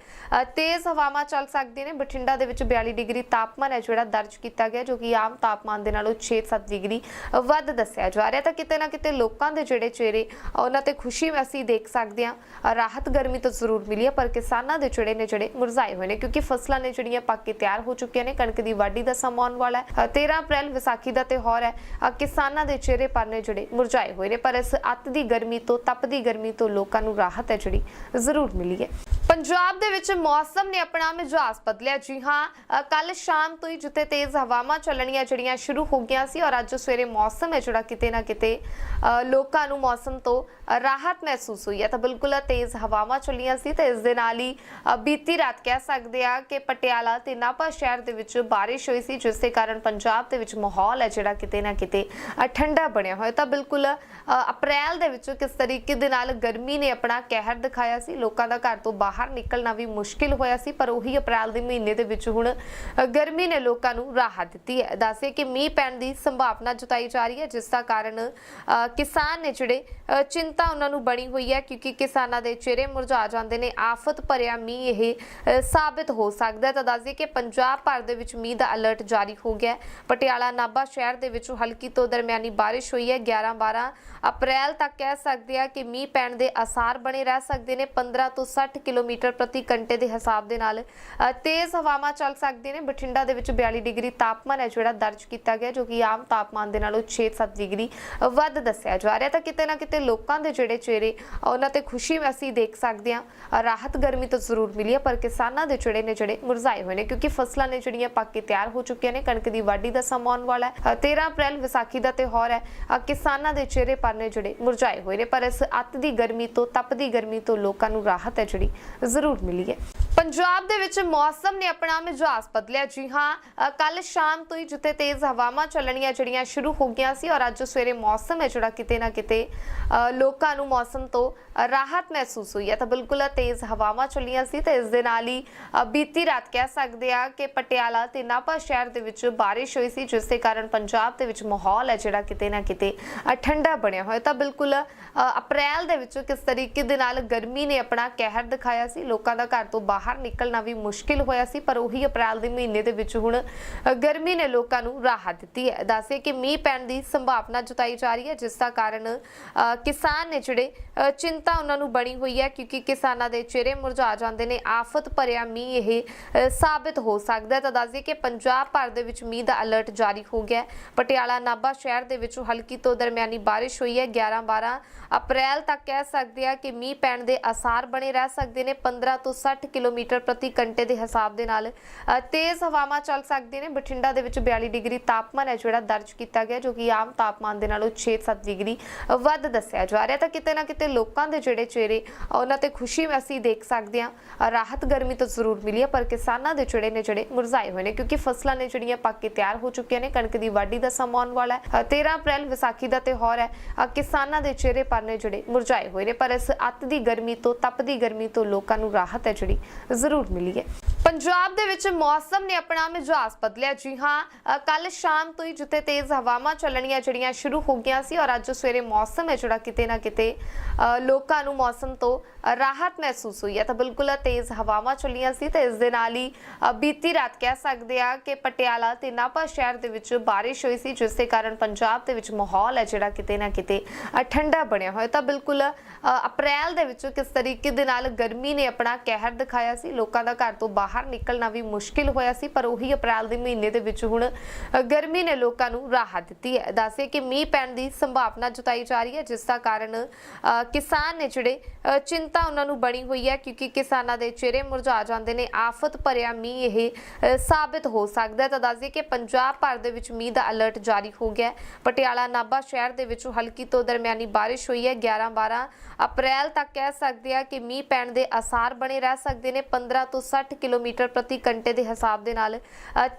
ਤੇਜ਼ ਹਵਾਵਾਂ ਚੱਲ ਸਕਦੀਆਂ ਨੇ। ਬਠਿੰਡਾ ਦੇ ਵਿੱਚ 42 ਡਿਗਰੀ ਤਾਪਮਾਨ ਹੈ ਜਿਹੜਾ ਦਰਜ ਕੀਤਾ ਗਿਆ ਜੋ ਕਿ ਆਮ ਤਾਪਮਾਨ ਦੇ ਨਾਲੋਂ 6-7 ਡਿਗਰੀ ਵੱਧ ਦੱਸਿਆ ਜਾ ਰਿਹਾ ਤਾਂ ਕਿਤੇ ਨਾ ਕਿਤੇ ਲੋਕਾਂ ਦੇ ਜਿਹੜੇ ਚਿਹਰੇ ਉਹਨਾਂ ਤੇ ਖੁਸ਼ੀ ਅਸੀਂ ਦੇਖ ਸਕਦੇ ਹਾਂ। ਰਾਹਤ ਗਰਮੀ ਤੋਂ ਜ਼ਰੂਰ ਮਿਲੀ ਹੈ ਪਰ ਕਿਸਾਨਾਂ ਦੇ ਚਿਹਰੇ ਨੇ ਜਿਹੜੇ ਮੁਰਝਾਏ ਹੋਏ ਨੇ ਕਿਉਂਕਿ ਫਸਲਾਂ ਨੇ ਜਿਹੜੀਆਂ ਪੱਕ ਕੇ ਤਿਆਰ ਹੋ ਚੁੱਕੀਆਂ ਨੇ ਕਣਕ ਦੀ ਵਾਢੀ ਦਾ ਸਮਾਂ ਆਉਣ ਵਾਲਾ ਹੈ। ਅ, 13 ਅਪ੍ਰੈਲ ਵਿਸਾਖੀ ਦਾ ਤਿਉਹਾਰ ਹੈ ਕਿਸਾਨਾਂ ਦੇ ਚਿਹਰੇ ਪਰ ਨੇ ਜਿਹੜੇ ਮੁਰਝਾਏ ਹੋਏ ਨੇ ਪਰ ਇਸ ਅੱਤ ਦੀ ਗਰਮੀ ਤੋਂ ਤਪਦੀ ਗਰਮੀ ਤੋਂ ਲੋਕਾਂ ਨੂੰ ਰਾਹਤ ਹੈ ਜਿਹੜੀ ਜ਼ਰੂਰ ਮਿਲੀ ਹੈ। ਪੰਜਾਬ ਦੇ ਵਿੱਚ ਮੌਸਮ ਨੇ ਆਪਣਾ ਮਿਜਾਜ਼ ਬਦਲਿਆ। ਜੀ ਹਾਂ ਕੱਲ ਸ਼ਾਮ ਤੋਂ ਹੀ ਜਿੱਥੇ ਤੇਜ਼ ਹਵਾਵਾਂ ਚੱਲਣੀਆਂ ਜਿਹੜੀਆਂ ਸ਼ੁਰੂ ਹੋ ਗਈਆਂ ਸੀ ਔਰ ਅੱਜ ਸਵੇਰੇ ਮੌਸਮ ਹੈ ਜਿਹੜਾ ਕਿਤੇ ਨਾ ਕਿਤੇ ਲੋਕਾਂ ਨੂੰ ਮੌਸਮ ਤੋਂ ਰਾਹਤ ਮਹਿਸੂਸ ਹੋਈ ਹੈ ਤਾਂ ਬਿਲਕੁਲ ਤੇਜ਼ ਹਵਾਵਾਂ ਚੱਲੀਆਂ ਸੀ ਤੇ ਇਸ ਦੇ ਨਾਲ ਹੀ ਬੀਤੀ ਰਾਤ ਕਹਿ ਸਕਦੇ ਆ ਕਿ ਪਟਿਆਲਾ ਤੇ ਨਾਭਾ ਸ਼ਹਿਰ ਦੇ ਵਿੱਚ ਬਾਰਿਸ਼ ਹੋਈ ਸੀ ਜਿਸ ਦੇ ਕਾਰਨ ਪੰਜਾਬ ਦੇ ਵਿੱਚ ਮਾਹੌਲ ਹੈ ਜਿਹੜਾ ਕਿਤੇ ਨਾ ਕਿਤੇ ਠੰਡਾ ਬਣਿਆ ਹੋਇਆ। ਤਾਂ ਬਿਲਕੁਲ ਅਪ੍ਰੈਲ ਦੇ ਵਿੱਚ ਕਿਸ ਤਰੀਕੇ ਦੇ ਨਾਲ ਗਰਮੀ ਨੇ ਆਪਣਾ ਕਹਿਰ ਦਿਖਾਇਆ ਸੀ ਲੋਕਾਂ ਦਾ ਘਰ ਤੋਂ ਬਾਹਰ ਨਿਕਲਣਾ ਵੀ ਮੁਸ਼ਕਿਲ ਹੋਇਆ ਸੀ ਪਰ ਉਹੀ ਅਪ੍ਰੈਲ ਦੇ ਮਹੀਨੇ ਦੇ ਵਿੱਚ ਹੁਣ ਗਰਮੀ ਨੇ ਲੋਕਾਂ ਨੂੰ ਰਾਹਤ ਦਿੱਤੀ ਹੈ। ਦੱਸੇ ਕਿ ਮੀਂਹ ਪੈਣ ਦੀ ਸੰਭਾਵਨਾ ਜਤਾਈ ਜਾ ਰਹੀ ਹੈ ਜਿਸ ਦਾ ਕਾਰਨ ਕਿਸਾਨ ਨੇ ਜਿਹੜੇ ਅ, ਚਿੰਤਾ ਉਹਨਾਂ ਨੂੰ ਬਣੀ ਹੋਈ ਹੈ ਕਿਉਂਕਿ ਕਿਸਾਨਾਂ ਦੇ ਚਿਹਰੇ ਮੁਰਝਾ ਜਾਂਦੇ ਨੇ ਆਫਤ ਭਰਿਆ ਮੀਂਹ ਇਹ ਅ, ਹੋ ਸਕਦਾ ਹੈ। ਤਾਂ ਦੱਸਦੇ ਕਿ ਪੰਜਾਬ ਭਰ ਦੇ ਵਿੱਚ ਮੀਂਹ ਦਾ ਅਲਰਟ ਜਾਰੀ ਹੋ ਗਿਆ ਪਟਿਆਲਾ ਨਾਭਾ ਸ਼ਹਿਰ ਦੇ ਵਿੱਚ ਹਲਕੀ ਤੋਂ ਦਰਮਿਆਨੀ ਬਾਰਿਸ਼ ਹੋਈ ਹੈ। 11 12 ਅਪ੍ਰੈਲ ਤੱਕ ਕਹਿ ਸਕਦੇ ਆ ਕਿ ਮੀਂਹ ਪੈਣ ਦੇ ਆਸਾਰ ਬਣੇ ਰਹਿ ਸਕਦੇ ਨੇ। 15 ਤੋਂ 60 ਕਿਲੋਮੀਟਰ ਪ੍ਰਤੀ ਘੰਟੇ ਦੇ ਹਿਸਾਬ ਦੇ ਨਾਲ ਤੇਜ਼ ਹਵਾਵਾਂ ਚੱਲ ਸਕਦੀਆਂ ਨੇ। ਬਠਿੰਡਾ ਦੇ ਵਿੱਚ 42 ਡਿਗਰੀ ਤਾਪਮਾਨ ਹੈ ਜਿਹੜਾ ਦਰਜ ਕੀਤਾ ਗਿਆ ਜੋ ਕਿ ਆਮ ਤਾਪਮਾਨ ਦੇ ਨਾਲੋਂ 6-7 ਡਿਗਰੀ ਵੱਧ ਦੱਸਿਆ ਜਾ ਰਿਹਾ ਤਾਂ ਕਿਤੇ ਨਾ ਕਿਤੇ ਲੋਕਾਂ ਦੇ ਜਿਹੜੇ ਚਿਹਰੇ ਉਹਨਾਂ ਤੇ ਖੁਸ਼ੀ ਅਸੀਂ ਦੇਖ ਸਕਦੇ ਹਾਂ। ਰਾਹਤ ਗਰਮੀ ਤੋਂ ਜ਼ਰੂਰ ਮਿਲੀ ਹੈ ਪਰ ਕਿਸਾਨਾਂ ਦੇ ਚਿਹਰੇ ਨੇ ਜਿਹੜੇ ਮੁਰਝਾਏ ਹੋਏ ਨੇ ਕਿਉਂਕਿ ਫਸਲਾਂ ਨੇ ਜਿਹੜੀਆਂ ਪੱਕ ਕੇ ਤਿਆਰ ਹੋ ਚੁੱਕੀਆਂ ਨੇ ਕਣਕ ਦੀ ਵਾਢੀ ਦਾ ਸਮਾਂ ਆਉਣ ਵਾਲਾ ਹੈ। ਅ, 13 ਅਪ੍ਰੈਲ ਵਿਸਾਖੀ ਦਾ ਤਿਉਹਾਰ ਹੈ। ਕਿਸਾਨਾਂ ਦੇ ਚਿਹਰੇ ਪਰ ਨੇ ਜਿਹੜੇ ਮੁਰਝਾਏ ਹੋਏ ਨੇ ਪਰ ਇਸ ਅੱਤ ਦੀ ਗਰਮੀ ਤੋਂ ਤਪਦੀ ਗਰਮੀ ਤੋਂ ਲੋਕਾਂ ਨੂੰ ਰਾਹਤ ਹੈ ਜਿਹੜੀ ਜ਼ਰੂਰ ਮਿਲੀ ਹੈ। ਪੰਜਾਬ ਦੇ ਵਿੱਚ ਮੌਸਮ ਨੇ ਆਪਣਾ ਮਿਜਾਜ਼ ਬਦਲਿਆ। ਜੀ ਹਾਂ ਕੱਲ ਸ਼ਾਮ ਤੋਂ ਹੀ ਜਿੱਥੇ ਤੇਜ਼ ਹਵਾਵਾਂ ਚੱਲਣੀਆਂ ਜਿਹੜੀਆਂ ਸ਼ੁਰੂ ਹੋ ਗਈਆਂ ਸੀ ਔਰ ਅੱਜ ਸਵੇਰੇ ਮੌਸਮ ਹੈ ਜਿਹੜਾ ਕਿਤੇ ਨਾ ਕਿਤੇ ਲੋਕਾਂ ਨੂੰ ਮੌਸਮ ਤੋਂ ਰਾਹਤ ਮਹਿਸੂਸ ਹੋਈ ਹੈ ਤਾਂ ਬਿਲਕੁਲ ਤੇਜ਼ ਹਵਾਵਾਂ ਚੱਲੀਆਂ ਸੀ ਤੇ ਇਸ ਦੇ ਨਾਲ ਹੀ ਬੀਤੀ ਰਾਤ ਕਹਿ ਸਕਦੇ ਆ ਕਿ ਪਟਿਆਲਾ ਤੇ ਨਾਭਾ ਸ਼ਹਿਰ ਦੇ ਵਿੱਚ ਬਾਰਿਸ਼ ਹੋਈ ਸੀ ਜਿਸ ਦੇ ਕਾਰਨ ਪੰਜਾਬ ਦੇ ਵਿੱਚ ਮਾਹੌਲ ਹੈ ਜਿਹੜਾ ਕਿਤੇ ਨਾ ਕਿਤੇ ਠੰਡਾ ਬਣਿਆ ਹੋਇਆ। ਤਾਂ ਬਿਲਕੁਲ ਅਪ੍ਰੈਲ ਦੇ ਵਿੱਚ ਕਿਸ ਤਰੀਕੇ ਦੇ ਨਾਲ ਗਰਮੀ ਨੇ ਆਪਣਾ ਕਹਿਰ ਦਿਖਾਇਆ ਸੀ ਲੋਕਾਂ ਦਾ ਘਰ ਤੋਂ ਬਾਹਰ ਨਿਕਲਣਾ ਵੀ ਮੁਸ਼ਕਿਲ ਹੋਇਆ ਸੀ ਪਰ ਉਹੀ ਅਪ੍ਰੈਲ ਦੇ ਮਹੀਨੇ ਦੇ ਵਿੱਚ ਹੁਣ ਗਰਮੀ ਨੇ ਲੋਕਾਂ ਨੂੰ ਰਾਹਤ ਦਿੱਤੀ ਹੈ। ਦੱਸੇ ਕਿ ਮੀਂਹ ਪੈਣ ਦੀ ਸੰਭਾਵਨਾ ਜਤਾਈ ਜਾ ਰਹੀ ਹੈ ਜਿਸ ਦਾ ਕਾਰਨ ਕਿਸਾਨ ਨੇ ਜਿਹੜੇ ਅ, ਚਿੰਤਾ ਉਹਨਾਂ ਨੂੰ ਬਣੀ ਹੋਈ ਹੈ ਕਿਉਂਕਿ ਕਿਸਾਨਾਂ ਦੇ ਚਿਹਰੇ ਮੁਰਝਾ ਜਾਂਦੇ ਨੇ ਆਫਤ ਭਰਿਆ ਮੀਂਹ ਇਹ ਅ, ਸਾਬਿਤ ਹੋ ਸਕਦਾ ਹੈ। ਤਾਂ ਦੱਸਦੇ ਕਿ ਪੰਜਾਬ ਭਰ ਦੇ ਵਿੱਚ ਮੀਂਹ ਦਾ ਅਲਰਟ ਜਾਰੀ ਹੋ ਗਿਆ ਪਟਿਆਲਾ ਨਾਭਾ ਸ਼ਹਿਰ ਦੇ ਵਿੱਚ ਹਲਕੀ ਤੋਂ ਦਰਮਿਆਨੀ ਬਾਰਿਸ਼ ਹੋਈ ਹੈ। 11 12 ਅਪ੍ਰੈਲ ਤੱਕ ਕਹਿ ਸਕਦੇ ਆ ਕਿ ਮੀਂਹ ਪੈਣ ਦੇ ਆਸਾਰ ਬਣੇ ਰਹਿ ਸਕਦੇ ਨੇ। 15 ਤੋਂ 60 ਕਿਲੋਮੀਟਰ ਪ੍ਰਤੀ ਘੰਟੇ ਦੇ ਹਿਸਾਬ ਦੇ ਨਾਲ ਤੇਜ਼ ਹਵਾਵਾਂ ਚੱਲ ਸਕਦੀਆਂ ਨੇ। ਬਠਿੰਡਾ ਦੇ ਵਿੱਚ 42 ਡਿਗਰੀ ਤਾਪਮਾਨ ਹੈ ਜਿਹੜਾ ਦਰਜ ਕੀਤਾ ਗਿਆ ਜੋ ਕਿ ਆਮ ਤਾਪਮਾਨ ਦੇ ਨਾਲੋਂ 6-7 ਡਿਗਰੀ ਵੱਧ ਦੱਸਿਆ ਜਾ ਰਿਹਾ ਤਾਂ ਕਿਤੇ ਨਾ ਕਿਤੇ ਲੋਕਾਂ ਦੇ ਜਿਹੜੇ ਚਿਹਰੇ ਉਹਨਾਂ ਤੇ ਖੁਸ਼ੀ ਅਸੀਂ ਦੇਖ ਸਕਦੇ ਹਾਂ। ਰਾਹਤ ਗਰਮੀ ਤੋਂ ਜ਼ਰੂਰ ਮਿਲੀ ਹੈ ਪਰ ਕਿਸਾਨਾਂ ਦੇ ਚਿਹਰੇ ਨੇ ਜਿਹੜੇ ਮੁਰਝਾਏ ਹੋਏ ਨੇ, ਕਿਉਂਕਿ ਫਸਲਾਂ ਨੇ ਜਿਹੜੀਆਂ ਪੱਕ ਕੇ ਤਿਆਰ ਹੋ ਚੁੱਕੀਆਂ ਨੇ, ਕਣਕ ਦੀ ਵਾਢੀ ਦਾ ਸਮਾਂ ਆਉਣ ਵਾਲਾ ਹੈ। 13 ਅਪ੍ਰੈਲ ਵਿਸਾਖੀ ਦਾ ਤਿਉਹਾਰ ਹੈ। ਕਿਸਾਨਾਂ ਦੇ ਚਿਹਰੇ ਪਰ ਨੇ ਜਿਹੜੇ ਮੁਰਝਾਏ ਹੋਏ ਨੇ, ਪਰ ਇਸ ਅੱਤ ਦੀ ਗਰਮੀ ਤੋਂ ਤਪਦੀ ਗਰਮੀ ਤੋਂ ਲੋਕਾਂ ਨੂੰ ਰਾਹਤ ਹੈ ਜਿਹੜੀ ਜ਼ਰੂਰ ਮਿਲੀ ਹੈ। ਪੰਜਾਬ ਦੇ ਵਿੱਚ ਮੌਸਮ ਨੇ ਆਪਣਾ ਮਿਜਾਜ਼ ਬਦਲਿਆ। ਜੀ ਹਾਂ ਕੱਲ ਸ਼ਾਮ ਤੋਂ ਹੀ ਜਿੱਥੇ ਤੇਜ਼ ਹਵਾਵਾਂ ਚੱਲਣੀਆਂ ਜਿਹੜੀਆਂ ਸ਼ੁਰੂ ਹੋ ਗਈਆਂ ਸੀ ਔਰ ਅੱਜ ਸਵੇਰੇ ਮੌਸਮ ਹੈ ਜਿਹੜਾ ਕਿਤੇ ਨਾ ਕਿਤੇ ਲੋਕਾਂ ਨੂੰ ਮੌਸਮ ਤੋਂ ਰਾਹਤ ਮਹਿਸੂਸ ਹੋਈ ਹੈ। ਤਾਂ ਬਿਲਕੁਲ ਤੇਜ਼ ਹਵਾਵਾਂ ਚੱਲੀਆਂ ਸੀ ਤੇ ਇਸ ਦੇ ਨਾਲ ਹੀ ਬੀਤੀ ਰਾਤ ਕਹਿ ਸਕਦੇ ਆ ਕਿ ਪਟਿਆਲਾ ਤੇ ਨਾਭਾ ਸ਼ਹਿਰ ਦੇ ਵਿੱਚ ਬਾਰਿਸ਼ ਹੋਈ ਸੀ ਜਿਸ ਦੇ ਕਾਰਨ ਪੰਜਾਬ ਦੇ ਵਿੱਚ ਮਾਹੌਲ ਹੈ ਜਿਹੜਾ ਕਿਤੇ ਨਾ ਕਿਤੇ ਠੰਡਾ ਬਣਿਆ ਹੋਇਆ। ਤਾਂ ਬਿਲਕੁਲ ਅਪ੍ਰੈਲ ਦੇ ਵਿੱਚ ਕਿਸ ਤਰੀਕੇ ਦੇ ਨਾਲ ਗਰਮੀ ਨੇ ਆਪਣਾ ਕਹਿਰ ਦਿਖਾਇਆ ਸੀ ਲੋਕਾਂ ਦਾ ਘਰ ਤੋਂ ਬਾਹਰ ਨਿਕਲਣਾ ਵੀ ਮੁਸ਼ਕਿਲ ਹੋਇਆ ਸੀ ਪਰ ਉਹੀ ਅਪ੍ਰੈਲ ਦੇ ਮਹੀਨੇ ਦੇ ਵਿੱਚ ਹੁਣ ਗਰਮੀ ਨੇ ਲੋਕਾਂ ਨੂੰ ਰਾਹਤ ਦਿੱਤੀ ਹੈ। ਦੱਸੇ ਕਿ ਮੀਂਹ ਪੈਣ ਦੀ ਸੰਭਾਵਨਾ ਜਤਾਈ ਜਾ ਰਹੀ ਹੈ ਜਿਸ ਦਾ ਕਾਰਨ ਕਿਸਾਨ ਨੇ ਜਿਹੜੇ ਅ, ਚਿੰਤਾ ਉਹਨਾਂ ਨੂੰ ਬਣੀ ਹੋਈ ਹੈ ਕਿਉਂਕਿ ਕਿਸਾਨਾਂ ਦੇ ਚਿਹਰੇ ਮੁਰਝਾ ਜਾਂਦੇ ਨੇ ਆਫਤ ਭਰਿਆ ਮੀਂਹ ਇਹ ਅ, ਹੋ ਸਕਦਾ ਹੈ। ਤਾਂ ਦੱਸਦੇ ਕਿ ਪੰਜਾਬ ਭਰ ਦੇ ਵਿੱਚ ਮੀਂਹ ਦਾ ਅਲਰਟ ਜਾਰੀ ਹੋ ਗਿਆ ਹੈ। ਪਟਿਆਲਾ ਨਾਭਾ ਸ਼ਹਿਰ ਦੇ ਵਿੱਚ ਹਲਕੀ ਤੋਂ ਦਰਮਿਆਨੀ ਬਾਰਿਸ਼ ਹੋਈ ਹੈ। 11 12 ਅਪ੍ਰੈਲ ਤੱਕ ਕਹਿ ਸਕਦੇ ਆ ਕਿ ਮੀਂਹ ਪੈਣ ਦੇ ਆਸਾਰ ਬਣੇ ਰਹਿ ਸਕਦੇ ਨੇ। 15 ਤੋਂ 60 ਕਿਲੋਮੀਟਰ ਪ੍ਰਤੀ ਘੰਟੇ ਦੇ ਹਿਸਾਬ ਦੇ ਨਾਲ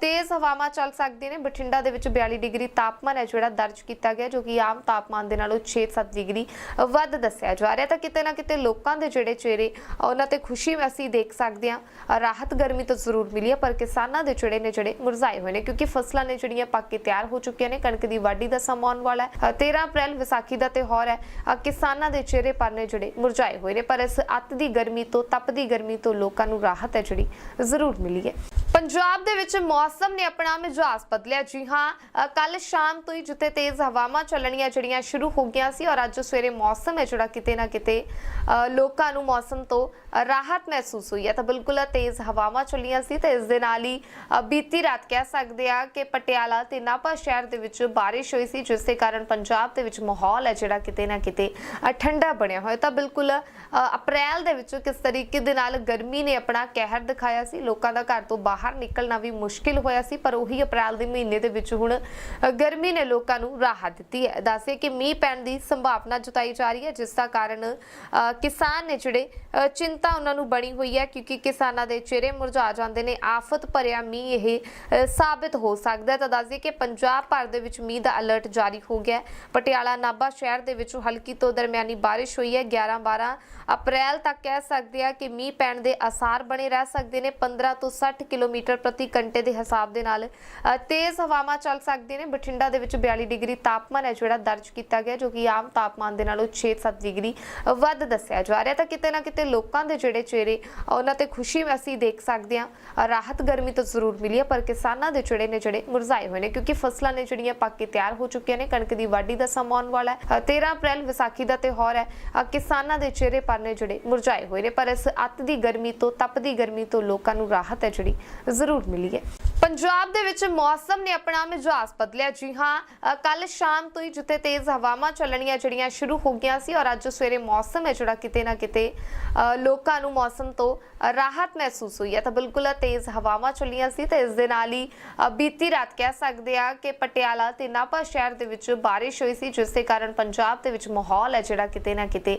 ਤੇਜ਼ ਹਵਾਵਾਂ ਚੱਲ ਸਕਦੀਆਂ ਨੇ। ਬਠਿੰਡਾ ਦੇ ਵਿੱਚ 42 ਡਿਗਰੀ ਤਾਪਮਾਨ ਹੈ ਜਿਹੜਾ ਦਰਜ ਕੀਤਾ ਗਿਆ ਜੋ ਕਿ ਆਮ ਤਾਪਮਾਨ ਦੇ ਨਾਲੋਂ 6-7 ਡਿਗਰੀ ਵੱਧ ਦੱਸਿਆ ਜਾ ਰਿਹਾ ਤਾਂ ਕਿਤੇ ਨਾ ਕਿਤੇ ਲੋਕਾਂ ਦੇ ਜਿਹੜੇ ਚਿਹਰੇ ਉਹਨਾਂ ਤੇ ਖੁਸ਼ੀ ਅਸੀਂ ਦੇਖ ਸਕਦੇ ਹਾਂ। ਰਾਹਤ ਗਰਮੀ ਤੋਂ ਜ਼ਰੂਰ ਮਿਲੀ ਹੈ ਪਰ ਕਿਸਾਨਾਂ ਦੇ ਚਿਹਰੇ ਨੇ ਜਿਹੜੇ ਮੁਰਝਾਏ ਹੋਏ ਨੇ ਕਿਉਂਕਿ ਫਸਲਾਂ ਨੇ ਜਿਹੜੀਆਂ ਪੱਕ ਕੇ ਤਿਆਰ ਹੋ ਚੁੱਕੀਆਂ ਨੇ ਕਣਕ ਦੀ ਵਾਢੀ ਦਾ ਸਮਾਂ ਆਉਣ ਵਾਲਾ ਹੈ। ਅ, 13 ਅਪ੍ਰੈਲ ਵਿਸਾਖੀ ਦਾ ਤਿਉਹਾਰ ਹੈ। ਕਿਸਾਨਾਂ ਦੇ ਚਿਹਰੇ ਪਰ ਨੇ ਜਿਹੜੇ ਮੁਰਝਾਏ ਹੋਏ ਨੇ ਪਰ ਇਸ ਅੱਤ ਦੀ ਗਰਮੀ ਤੋਂ ਤਪਦੀ ਗਰਮੀ ਤੋਂ ਲੋਕਾਂ ਨੂੰ ਰਾਹਤ ਹੈ ਜਿਹੜੀ ਜ਼ਰੂਰ ਮਿਲੀ ਹੈ। ਪੰਜਾਬ ਦੇ ਵਿੱਚ ਮੌਸਮ ਨੇ ਆਪਣਾ ਮਿਜਾਜ਼ ਬਦਲਿਆ। ਜੀ ਹਾਂ ਕੱਲ ਸ਼ਾਮ ਤੋਂ ਹੀ ਜਿੱਥੇ ਤੇਜ਼ ਹਵਾਵਾਂ ਚੱਲਣੀਆਂ ਜਿਹੜੀਆਂ ਸ਼ੁਰੂ ਹੋ ਗਈਆਂ ਸੀ ਔਰ ਅੱਜ ਸਵੇਰੇ ਮੌਸਮ ਹੈ ਜਿਹੜਾ ਕਿਤੇ ਨਾ ਕਿਤੇ ਲੋਕਾਂ ਨੂੰ ਮੌਸਮ ਤੋਂ ਰਾਹਤ ਮਹਿਸੂਸ ਹੋਈ ਹੈ ਤਾਂ ਬਿਲਕੁਲ ਤੇਜ਼ ਹਵਾਵਾਂ ਚੱਲੀਆਂ ਸੀ ਤੇ ਇਸ ਦੇ ਨਾਲ ਹੀ ਬੀਤੀ ਰਾਤ ਕਹਿ ਸਕਦੇ ਆ ਕਿ ਪਟਿਆਲਾ ਤੇ ਨਾਭਾ ਸ਼ਹਿਰ ਦੇ ਵਿੱਚ ਬਾਰਿਸ਼ ਹੋਈ ਸੀ ਜਿਸ ਦੇ ਕਾਰਨ ਪੰਜਾਬ ਦੇ ਵਿੱਚ ਮਾਹੌਲ ਹੈ ਜਿਹੜਾ ਕਿਤੇ ਨਾ ਕਿਤੇ ਠੰਡਾ ਬਣਿਆ ਹੋਇਆ। ਤਾਂ ਬਿਲਕੁਲ ਅਪ੍ਰੈਲ ਦੇ ਵਿੱਚ ਕਿਸ ਤਰੀਕੇ ਦੇ ਨਾਲ ਗਰਮੀ ਨੇ ਆਪਣਾ ਕਹਿਰ ਦਿਖਾਇਆ ਸੀ ਲੋਕਾਂ ਦਾ ਘਰ ਤੋਂ ਬਾਹਰ ਨਿਕਲਣਾ ਵੀ ਮੁਸ਼ਕਿਲ ਹੋਇਆ ਸੀ ਪਰ ਉਹੀ ਅਪ੍ਰੈਲ ਦੇ ਮਹੀਨੇ ਦੇ ਵਿੱਚ ਹੁਣ ਗਰਮੀ ਨੇ ਲੋਕਾਂ ਨੂੰ ਰਾਹਤ ਦਿੱਤੀ ਹੈ। ਦੱਸੇ ਕਿ ਮੀਂਹ ਪੈਣ ਦੀ ਸੰਭਾਵਨਾ ਜਤਾਈ ਜਾ ਰਹੀ ਹੈ ਜਿਸ ਦਾ ਕਾਰਨ ਕਿਸਾਨ ਨੇ ਜਿਹੜੇ ਅ, ਚਿੰਤਾ ਉਹਨਾਂ ਨੂੰ ਬਣੀ ਹੋਈ ਹੈ ਕਿਉਂਕਿ ਕਿਸਾਨਾਂ ਦੇ ਚਿਹਰੇ ਮੁਰਝਾ ਜਾਂਦੇ ਨੇ ਆਫਤ ਭਰਿਆ ਮੀਂਹ ਇਹ ਅ, ਹੋ ਸਕਦਾ ਹੈ। ਤਾਂ ਦੱਸਦੇ ਕਿ ਪੰਜਾਬ ਭਰ ਦੇ ਵਿੱਚ ਮੀਂਹ ਦਾ ਅਲਰਟ ਜਾਰੀ ਹੋ ਗਿਆ ਹੈ। ਪਟਿਆਲਾ ਨਾਭਾ ਸ਼ਹਿਰ ਦੇ ਵਿੱਚ ਹਲਕੀ ਤੋਂ ਦਰਮਿਆਨੀ ਬਾਰਿਸ਼ ਹੋਈ ਹੈ। 11 12 ਅਪ੍ਰੈਲ ਤੱਕ ਕਹਿ ਸਕਦੇ ਆ ਕਿ ਮੀਂਹ ਪੈਣ ਦੇ ਆਸਾਰ ਬਣੇ ਰਹਿ ਸਕਦੇ ਨੇ। 15 ਤੋਂ 60 ਕਿਲੋਮੀਟਰ ਪ੍ਰਤੀ ਘੰਟੇ ਦੇ ਹਿਸਾਬ ਦੇ ਨਾਲ ਤੇਜ਼ ਹਵਾਵਾਂ ਚੱਲ ਸਕਦੇ ਨੇ। ਬਠਿੰਡਾ ਦੇ ਵਿੱਚ 42 ਡਿਗਰੀ ਤਾਪਮਾਨ ਹੈ ਜਿਹੜਾ ਦਰਜ ਕੀਤਾ ਗਿਆ ਜੋ ਕਿ ਆਮ ਤਾਪਮਾਨ ਦੇ ਨਾਲੋਂ 6-7 ਡਿਗਰੀ ਵੱਧ ਦੱਸਿਆ ਜਾ ਰਿਹਾ ਤਾਂ ਕਿਤੇ ਨਾ ਕਿਤੇ ਲੋਕਾਂ ਦੇ ਜਿਹੜੇ ਚਿਹਰੇ ਉਹਨਾਂ ਤੇ ਖੁਸ਼ੀ ਅਸੀਂ ਦੇਖ ਸਕਦੇ ਹਾਂ। ਰਾਹਤ ਗਰਮੀ ਤੋਂ ਜ਼ਰੂਰ ਮਿਲੀ ਹੈ ਪਰ ਕਿਸਾਨਾਂ ਦੇ ਚਿਹਰੇ ਨੇ ਜਿਹੜੇ ਮੁਰਝਾਏ ਹੋਏ ਨੇ, ਕਿਉਂਕਿ ਫਸਲਾਂ ਨੇ ਜਿਹੜੀਆਂ ਪੱਕ ਕੇ ਤਿਆਰ ਹੋ ਚੁੱਕੀਆਂ ਨੇ, ਕਣਕ ਦੀ ਵਾਢੀ ਦਾ ਸਮਾਂ ਆਉਣ ਵਾਲਾ ਹੈ। 13 ਅਪ੍ਰੈਲ ਵਿਸਾਖੀ ਦਾ ਤਿਉਹਾਰ ਹੈ। ਕਿਸਾਨਾਂ ਦੇ ਚਿਹਰੇ ਪਰ ਨੇ ਜਿਹੜੇ ਮੁਰਝਾਏ ਹੋਏ ਨੇ, ਪਰ ਇਸ ਅੱਤ ਦੀ ਗਰਮੀ ਤੋਂ ਤਪਦੀ ਗਰਮੀ ਤੋਂ ਲੋਕਾਂ ਨੂੰ ਰਾਹਤ ਹੈ ਜਿਹੜੀ ਜ਼ਰੂਰ ਮਿਲੀ ਹੈ। ਪੰਜਾਬ ਦੇ ਵਿੱਚ ਮੌਸਮ ਨੇ ਆਪਣਾ ਮਿਜਾਜ਼ ਬਦਲਿਆ। ਜੀ ਹਾਂ ਕੱਲ ਸ਼ਾਮ ਤੋਂ ਹੀ ਜਿੱਥੇ ਤੇਜ਼ ਹਵਾਵਾਂ ਚੱਲਣੀਆਂ ਜਿਹੜੀਆਂ ਸ਼ੁਰੂ ਹੋ ਗਈਆਂ ਸੀ ਔਰ ਅੱਜ ਸਵੇਰੇ ਮੌਸਮ ਹੈ ਜਿਹੜਾ ਕਿਤੇ ਨਾ ਕਿਤੇ ਲੋਕਾਂ ਨੂੰ ਮੌਸਮ ਤੋਂ ਰਾਹਤ ਮਹਿਸੂਸ ਹੋਈ ਹੈ ਤਾਂ ਬਿਲਕੁਲ ਤੇਜ਼ ਹਵਾਵਾਂ ਚੱਲੀਆਂ ਸੀ ਤੇ ਇਸ ਦੇ ਨਾਲ ਹੀ ਬੀਤੀ ਰਾਤ ਕਹਿ ਸਕਦੇ ਆ ਕਿ ਪਟਿਆਲਾ ਤੇ ਨਾਭਾ ਸ਼ਹਿਰ ਦੇ ਵਿੱਚ ਬਾਰਿਸ਼ ਹੋਈ ਸੀ, ਜਿਸ ਦੇ ਕਾਰਨ ਪੰਜਾਬ ਦੇ ਵਿੱਚ ਮਾਹੌਲ ਹੈ ਜਿਹੜਾ ਕਿਤੇ ਨਾ ਕਿਤੇ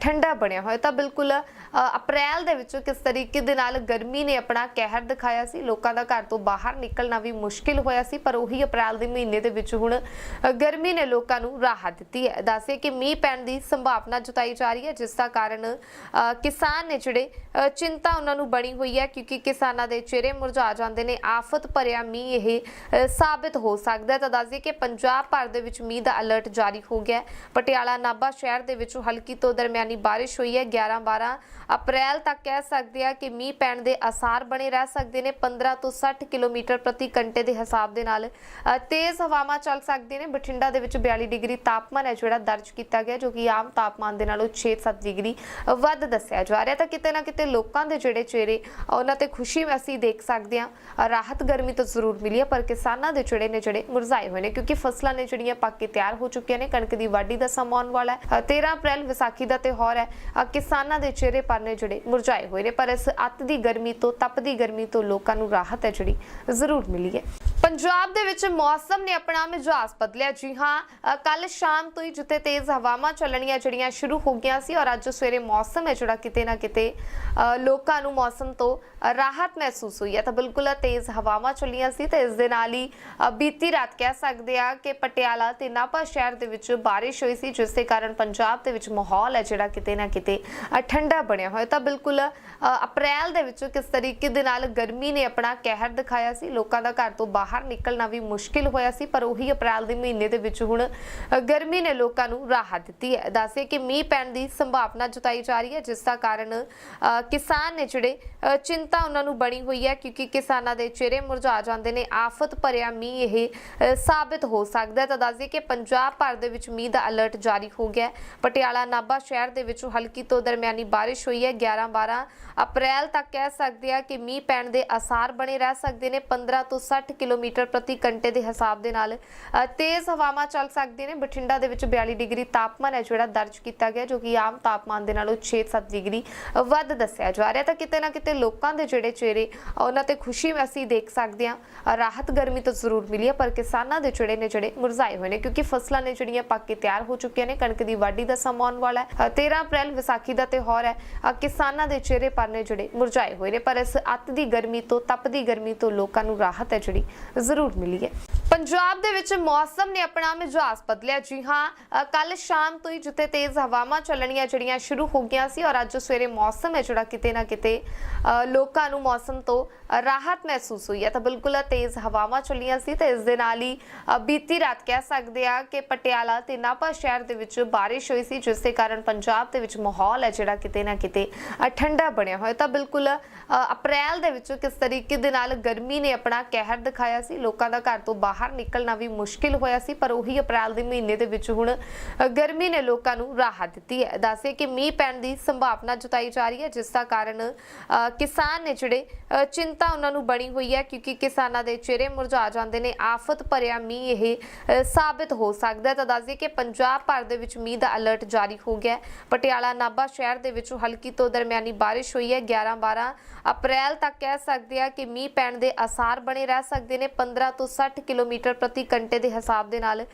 ਠੰਡਾ ਬਣਿਆ ਹੋਇਆ ਤਾਂ ਬਿਲਕੁਲ ਅਪ੍ਰੈਲ ਦੇ ਵਿੱਚ ਕਿਸ ਤਰੀਕੇ ਦੇ ਨਾਲ ਗਰਮੀ ਨੇ ਆਪਣਾ ਕਹਿਰ ਦਿਖਾਇਆ ਸੀ, ਲੋਕਾਂ ਦਾ ਘਰ ਤੋਂ ਬਾਹਰ ਨਿਕਲਣਾ ਵੀ ਮੁਸ਼ਕਿਲ ਹੋਇਆ ਸੀ, ਪਰ ਉਹੀ ਅਪ੍ਰੈਲ ਦੇ ਮਹੀਨੇ ਦੇ ਵਿੱਚ ਹੁਣ ਗਰਮੀ ਨੇ ਲੋਕਾਂ ਨੂੰ ਰਾਹਤ ਦਿੱਤੀ ਹੈ। ਦੱਸੇ ਕਿ ਮੀਂਹ ਪੈਣ ਦੀ ਸੰਭਾਵਨਾ ਜਤਾਈ ਜਾ ਰਹੀ ਹੈ, ਜਿਸ ਦਾ ਕਾਰਨ ਕਿਸਾਨ ਨੇ ਜਿਹੜੇ ਚਿੰਤਾ ਚਿੰਤਾ ਉਹਨਾਂ ਨੂੰ ਬਣੀ ਹੋਈ ਹੈ ਕਿਉਂਕਿ ਕਿਸਾਨਾਂ ਦੇ ਚਿਹਰੇ ਮੁਰਝਾ ਜਾਂਦੇ ਨੇ ਆਫਤ ਭਰਿਆ ਮੀਂਹ ਇਹ ਅ, ਹੋ ਸਕਦਾ ਹੈ। ਤਾਂ ਦੱਸਦੇ ਕਿ ਪੰਜਾਬ ਭਰ ਦੇ ਵਿੱਚ ਮੀਂਹ ਦਾ ਅਲਰਟ ਜਾਰੀ ਹੋ ਗਿਆ ਪਟਿਆਲਾ ਨਾਭਾ ਸ਼ਹਿਰ ਦੇ ਵਿੱਚ ਹਲਕੀ ਤੋਂ ਦਰਮਿਆਨੀ ਬਾਰਿਸ਼ ਹੋਈ ਹੈ। 11 12 ਅਪ੍ਰੈਲ ਤੱਕ ਕਹਿ ਸਕਦੇ ਆ ਕਿ ਮੀਂਹ ਪੈਣ ਦੇ ਆਸਾਰ ਬਣੇ ਰਹਿ ਸਕਦੇ ਨੇ। 15 ਤੋਂ 60 ਕਿਲੋਮੀਟਰ ਪ੍ਰਤੀ ਘੰਟੇ ਦੇ ਹਿਸਾਬ ਦੇ ਨਾਲ ਤੇਜ਼ ਹਵਾਵਾਂ ਚੱਲ ਸਕਦੀਆਂ ਨੇ। ਬਠਿੰਡਾ ਦੇ ਵਿੱਚ 42 ਡਿਗਰੀ ਤਾਪਮਾਨ ਹੈ ਜਿਹੜਾ ਦਰਜ ਕੀਤਾ ਗਿਆ ਜੋ ਕਿ ਆਮ ਤਾਪਮਾਨ ਦੇ ਨਾਲੋਂ 6-7 ਡਿਗਰੀ ਵੱਧ ਦੱਸਿਆ ਜਾ ਰਿਹਾ ਤਾਂ ਕਿਤੇ ਨਾ ਕਿਤੇ ਲੋਕਾਂ ਦੇ ਜਿਹੜੇ ਚਿਹਰੇ ਉਹਨਾਂ ਤੇ ਖੁਸ਼ੀ ਅਸੀਂ ਦੇਖ ਸਕਦੇ ਹਾਂ। ਰਾਹਤ ਗਰਮੀ ਤੋਂ ਜ਼ਰੂਰ ਮਿਲੀ ਹੈ ਪਰ ਕਿਸਾਨਾਂ ਦੇ ਚਿਹਰੇ ਨੇ ਜਿਹੜੇ ਮੁਰਝਾਏ ਹੋਏ ਨੇ ਕਿਉਂਕਿ ਫਸਲਾਂ ਨੇ ਜਿਹੜੀਆਂ ਪੱਕ ਕੇ ਤਿਆਰ ਹੋ ਚੁੱਕੀਆਂ ਨੇ ਕਣਕ ਦੀ ਵਾਢੀ ਦਾ ਸਮਾਂ ਆਉਣ ਵਾਲਾ ਹੈ। ਅ, 13 ਅਪ੍ਰੈਲ ਵਿਸਾਖੀ ਦਾ ਤਿਉਹਾਰ ਹੈ ਕਿਸਾਨਾਂ ਦੇ ਚਿਹਰੇ ਪਰ ਨੇ ਜਿਹੜੇ ਮੁਰਝਾਏ ਹੋਏ ਨੇ ਪਰ ਇਸ ਅੱਤ ਦੀ ਗਰਮੀ ਤੋਂ ਤਪਦੀ ਗਰਮੀ ਤੋਂ ਲੋਕਾਂ ਨੂੰ ਰਾਹਤ ਹੈ ਜਿਹੜੀ ਜ਼ਰੂਰ ਮਿਲੀ ਹੈ। ਪੰਜਾਬ ਦੇ ਵਿੱਚ ਮੌਸਮ ਨੇ ਆਪਣਾ ਮਿਜਾਜ਼ ਬਦਲਿਆ। ਜੀ ਹਾਂ ਕੱਲ ਸ਼ਾਮ ਤੋਂ ਹੀ ਜਿੱਥੇ ਤੇਜ਼ ਹਵਾਵਾਂ ਚੱਲਣੀਆਂ ਜਿਹੜੀਆਂ ਸ਼ੁਰੂ ਹੋ ਗਈਆਂ ਸੀ ਔਰ ਅੱਜ ਸਵੇਰੇ ਮੌਸਮ ਹੈ ਜਿਹੜਾ ਕਿਤੇ ਨਾ ਕਿਤੇ ਲੋਕਾਂ ਨੂੰ ਮੌਸਮ ਤੋਂ ਰਾਹਤ ਮਹਿਸੂਸ ਹੋਈ ਹੈ ਤਾਂ ਬਿਲਕੁਲ ਤੇਜ਼ ਹਵਾਵਾਂ ਚੱਲੀਆਂ ਸੀ ਤੇ ਇਸ ਦੇ ਨਾਲ ਹੀ ਬੀਤੀ ਰਾਤ ਕਹਿ ਸਕਦੇ ਆ ਕਿ ਪਟਿਆਲਾ ਤੇ ਨਾਭਾ ਸ਼ਹਿਰ ਦੇ ਵਿੱਚ ਬਾਰਿਸ਼ ਹੋਈ ਸੀ ਜਿਸ ਦੇ ਕਾਰਨ ਪੰਜਾਬ ਦੇ ਵਿੱਚ ਮਾਹੌਲ ਹੈ ਜਿਹੜਾ ਕਿਤੇ ਨਾ ਕਿਤੇ ਠੰਡਾ ਬਣਿਆ ਹੋਇਆ। ਤਾਂ ਬਿਲਕੁਲ ਅਪ੍ਰੈਲ ਦੇ ਵਿੱਚ ਕਿਸ ਤਰੀਕੇ ਦੇ ਨਾਲ ਗਰਮੀ ਨੇ ਆਪਣਾ ਕਹਿਰ ਦਿਖਾਇਆ ਸੀ ਲੋਕਾਂ ਦਾ ਘਰ ਤੋਂ ਬਾਹਰ ਨਿਕਲਣਾ ਵੀ ਮੁਸ਼ਕਿਲ ਹੋਇਆ ਸੀ ਪਰ ਉਹੀ ਅਪ੍ਰੈਲ ਦੇ ਮਹੀਨੇ ਦੇ ਵਿੱਚ ਹੁਣ ਗਰਮੀ ਨੇ ਲੋਕਾਂ ਨੂੰ ਰਾਹਤ ਦਿੱਤੀ ਹੈ। ਦੱਸੇ ਕਿ ਮੀਂਹ ਪੈਣ ਦੀ ਸੰਭਾਵਨਾ ਜਤਾਈ ਜਾ ਰਹੀ ਹੈ ਜਿਸ ਦਾ ਕਾਰਨ ਕਿਸਾਨ ਨੇ ਜਿਹੜੇ ਅ, ਚਿੰਤਾ ਉਹਨਾਂ ਨੂੰ ਬਣੀ ਹੋਈ ਹੈ ਕਿਉਂਕਿ ਕਿਸਾਨਾਂ ਦੇ ਚਿਹਰੇ ਮੁਰਝਾ ਜਾਂਦੇ ਨੇ ਆਫਤ ਭਰਿਆ ਮੀਂਹ ਇਹ ਅ, ਹੋ ਸਕਦਾ ਹੈ। ਤਾਂ ਦੱਸਦੇ ਕਿ ਪੰਜਾਬ ਭਰ ਦੇ ਵਿੱਚ ਮੀਂਹ ਦਾ ਅਲਰਟ ਜਾਰੀ ਹੋ ਗਿਆ ਪਟਿਆਲਾ ਨਾਭਾ ਸ਼ਹਿਰ ਦੇ ਵਿੱਚ ਹਲਕੀ ਤੋਂ ਦਰਮਿਆਨੀ ਬਾਰਿਸ਼ ਹੋਈ ਹੈ। 11 12 ਅਪ੍ਰੈਲ ਤੱਕ ਕਹਿ ਸਕਦੇ ਆ ਕਿ ਮੀਂਹ ਪੈਣ ਦੇ ਆਸਾਰ ਬਣੇ ਰਹਿ ਸਕਦੇ ਨੇ। 15 ਤੋਂ 60 ਕਿਲੋਮੀਟਰ ਪ੍ਰਤੀ ਘੰਟੇ ਦੇ ਹਿਸਾਬ ਦੇ ਨਾਲ ਤੇਜ਼ ਹਵਾਵਾਂ ਚੱਲ ਸਕਦੀਆਂ ਨੇ। ਬਠਿੰਡਾ ਦੇ ਵਿੱਚ 42 ਡਿਗਰੀ ਤਾਪਮਾਨ ਹੈ ਜਿਹੜਾ ਦਰਜ ਕੀਤਾ ਗਿਆ ਜੋ ਕਿ ਆਮ ਤਾਪਮਾਨ ਦੇ ਨਾਲੋਂ 6-7 ਡਿਗਰੀ ਵੱਧ ਦੱਸਿਆ ਜਾ ਰਿਹਾ ਤਾਂ ਕਿਤੇ ਨਾ ਕਿਤੇ ਲੋਕਾਂ ਦੇ ਜਿਹੜੇ ਚਿਹਰੇ ਉਹਨਾਂ ਤੇ ਖੁਸ਼ੀ ਅਸੀਂ ਦੇਖ ਸਕਦੇ ਹਾਂ। ਰਾਹਤ ਗਰਮੀ ਤੋਂ ਜ਼ਰੂਰ ਮਿਲੀ ਹੈ ਪਰ ਕਿਸਾਨਾਂ ਦੇ ਚਿਹਰੇ ਨੇ ਜਿਹੜੇ ਮੁਰਝਾਏ ਹੋਏ ਨੇ ਕਿਉਂਕਿ ਫਸਲਾਂ ਨੇ ਜਿਹੜੀਆਂ ਪੱਕ ਕੇ ਤਿਆਰ ਹੋ ਚੁੱਕੀਆਂ ਨੇ ਕਣਕ ਦੀ ਵਾਢੀ ਦਾ ਸਮਾਂ ਆਉਣ ਵਾਲਾ ਹੈ। ਅ, 13 ਅਪ੍ਰੈਲ ਵਿਸਾਖੀ ਦਾ ਤਿਉਹਾਰ ਹੈ। ਕਿਸਾਨਾਂ ਦੇ ਚਿਹਰੇ ਪਰ ਨੇ ਜਿਹੜੇ ਮੁਰਝਾਏ ਹੋਏ ਨੇ ਪਰ ਇਸ ਅੱਤ ਦੀ ਗਰਮੀ ਤੋਂ ਤਪਦੀ ਗਰਮੀ ਤੋਂ ਲੋਕਾਂ ਨੂੰ ਰਾਹਤ ਹੈ ਜਿਹੜੀ ਜ਼ਰੂਰ ਮਿਲੀ ਹੈ। ਪੰਜਾਬ ਦੇ ਵਿੱਚ ਮੌਸਮ ਨੇ ਆਪਣਾ ਮਿਜਾਜ਼ ਬਦਲਿਆ। ਜੀ ਹਾਂ ਕੱਲ ਸ਼ਾਮ ਤੋਂ ਹੀ ਜਿੱਥੇ ਤੇਜ਼ ਹਵਾਵਾਂ ਚੱਲਣੀਆਂ ਜਿਹੜੀਆਂ ਸ਼ੁਰੂ ਹੋ ਗਈਆਂ ਸੀ ਔਰ ਅੱਜ ਸਵੇਰੇ ਮੌਸਮ ਹੈ ਜਿਹੜਾ ਕਿਤੇ ਨਾ ਕਿਤੇ ਲੋਕਾਂ ਨੂੰ ਮੌਸਮ ਤੋਂ ਰਾਹਤ ਮਹਿਸੂਸ ਹੋਈ ਹੈ ਤਾਂ ਬਿਲਕੁਲ ਤੇਜ਼ ਹਵਾਵਾਂ ਚੱਲੀਆਂ ਸੀ ਤੇ ਇਸ ਦੇ ਨਾਲ ਹੀ ਬੀਤੀ ਰਾਤ ਕਹਿ ਸਕਦੇ ਆ ਕਿ ਪਟਿਆਲਾ ਤੇ ਨਾਭਾ ਸ਼ਹਿਰ ਦੇ ਵਿੱਚ ਬਾਰਿਸ਼ ਹੋਈ ਸੀ ਜਿਸ ਦੇ ਕਾਰਨ ਪੰਜਾਬ ਦੇ ਵਿੱਚ ਮਾਹੌਲ ਹੈ ਜਿਹੜਾ ਕਿਤੇ ਨਾ ਕਿਤੇ ਠੰਡਾ ਬਣਿਆ ਹੋਇਆ। ਤਾਂ ਬਿਲਕੁਲ ਅਪ੍ਰੈਲ ਦੇ ਵਿੱਚ ਕਿਸ ਤਰੀਕੇ ਦੇ ਨਾਲ ਗਰਮੀ ਨੇ ਆਪਣਾ ਕਹਿਰ ਦਿਖਾਇਆ ਸੀ ਲੋਕਾਂ ਦਾ ਘਰ ਤੋਂ ਬਾਹਰ ਨਿਕਲਣਾ ਵੀ ਮੁਸ਼ਕਿਲ ਹੋਇਆ ਸੀ ਪਰ ਉਹੀ ਅਪ੍ਰੈਲ ਦੇ ਮਹੀਨੇ ਦੇ ਵਿੱਚ ਹੁਣ ਗਰਮੀ ਨੇ ਲੋਕਾਂ ਨੂੰ ਰਾਹਤ ਦਿੱਤੀ ਹੈ। ਦੱਸੇ ਕਿ ਮੀਂਹ ਪੈਣ ਦੀ ਸੰਭਾਵਨਾ ਜਤਾਈ ਜਾ ਰਹੀ ਹੈ ਜਿਸ ਦਾ ਕਾਰਨ ਕਿਸਾਨ ਨੇ ਜਿਹੜੇ ਅ, ਚਿੰਤਾ ਉਹਨਾਂ ਨੂੰ ਬਣੀ ਹੋਈ ਹੈ ਕਿਉਂਕਿ ਕਿਸਾਨਾਂ ਦੇ ਚਿਹਰੇ ਮੁਰਝਾ ਜਾਂਦੇ ਨੇ ਆਫਤ ਭਰਿਆ ਮੀਂਹ ਇਹ ਅ, ਸਾਬਿਤ ਹੋ ਸਕਦਾ ਹੈ। ਤਾਂ ਦੱਸਦੇ ਕਿ ਪੰਜਾਬ ਭਰ ਦੇ ਵਿੱਚ ਮੀਂਹ ਦਾ ਅਲਰਟ ਜਾਰੀ ਹੋ ਗਿਆ ਹੈ। ਪਟਿਆਲਾ ਨਾਭਾ ਸ਼ਹਿਰ ਦੇ ਵਿੱਚ ਹਲਕੀ ਤੋਂ ਦਰਮਿਆਨੀ ਬਾਰਿਸ਼ ਹੋਈ ਹੈ। 11 12 ਅਪ੍ਰੈਲ ਤੱਕ ਕਹਿ ਸਕਦੇ ਆ ਕਿ ਮੀਂਹ ਪੈਣ ਦੇ ਆਸਾਰ ਬਣੇ ਰਹਿ ਸਕਦੇ ਨੇ। 15 ਤੋਂ 60 ਕਿਲੋਮੀਟਰ ਪ੍ਰਤੀ ਘੰਟੇ ਦੇ ਹਿਸਾਬ ਦੇ ਨਾਲ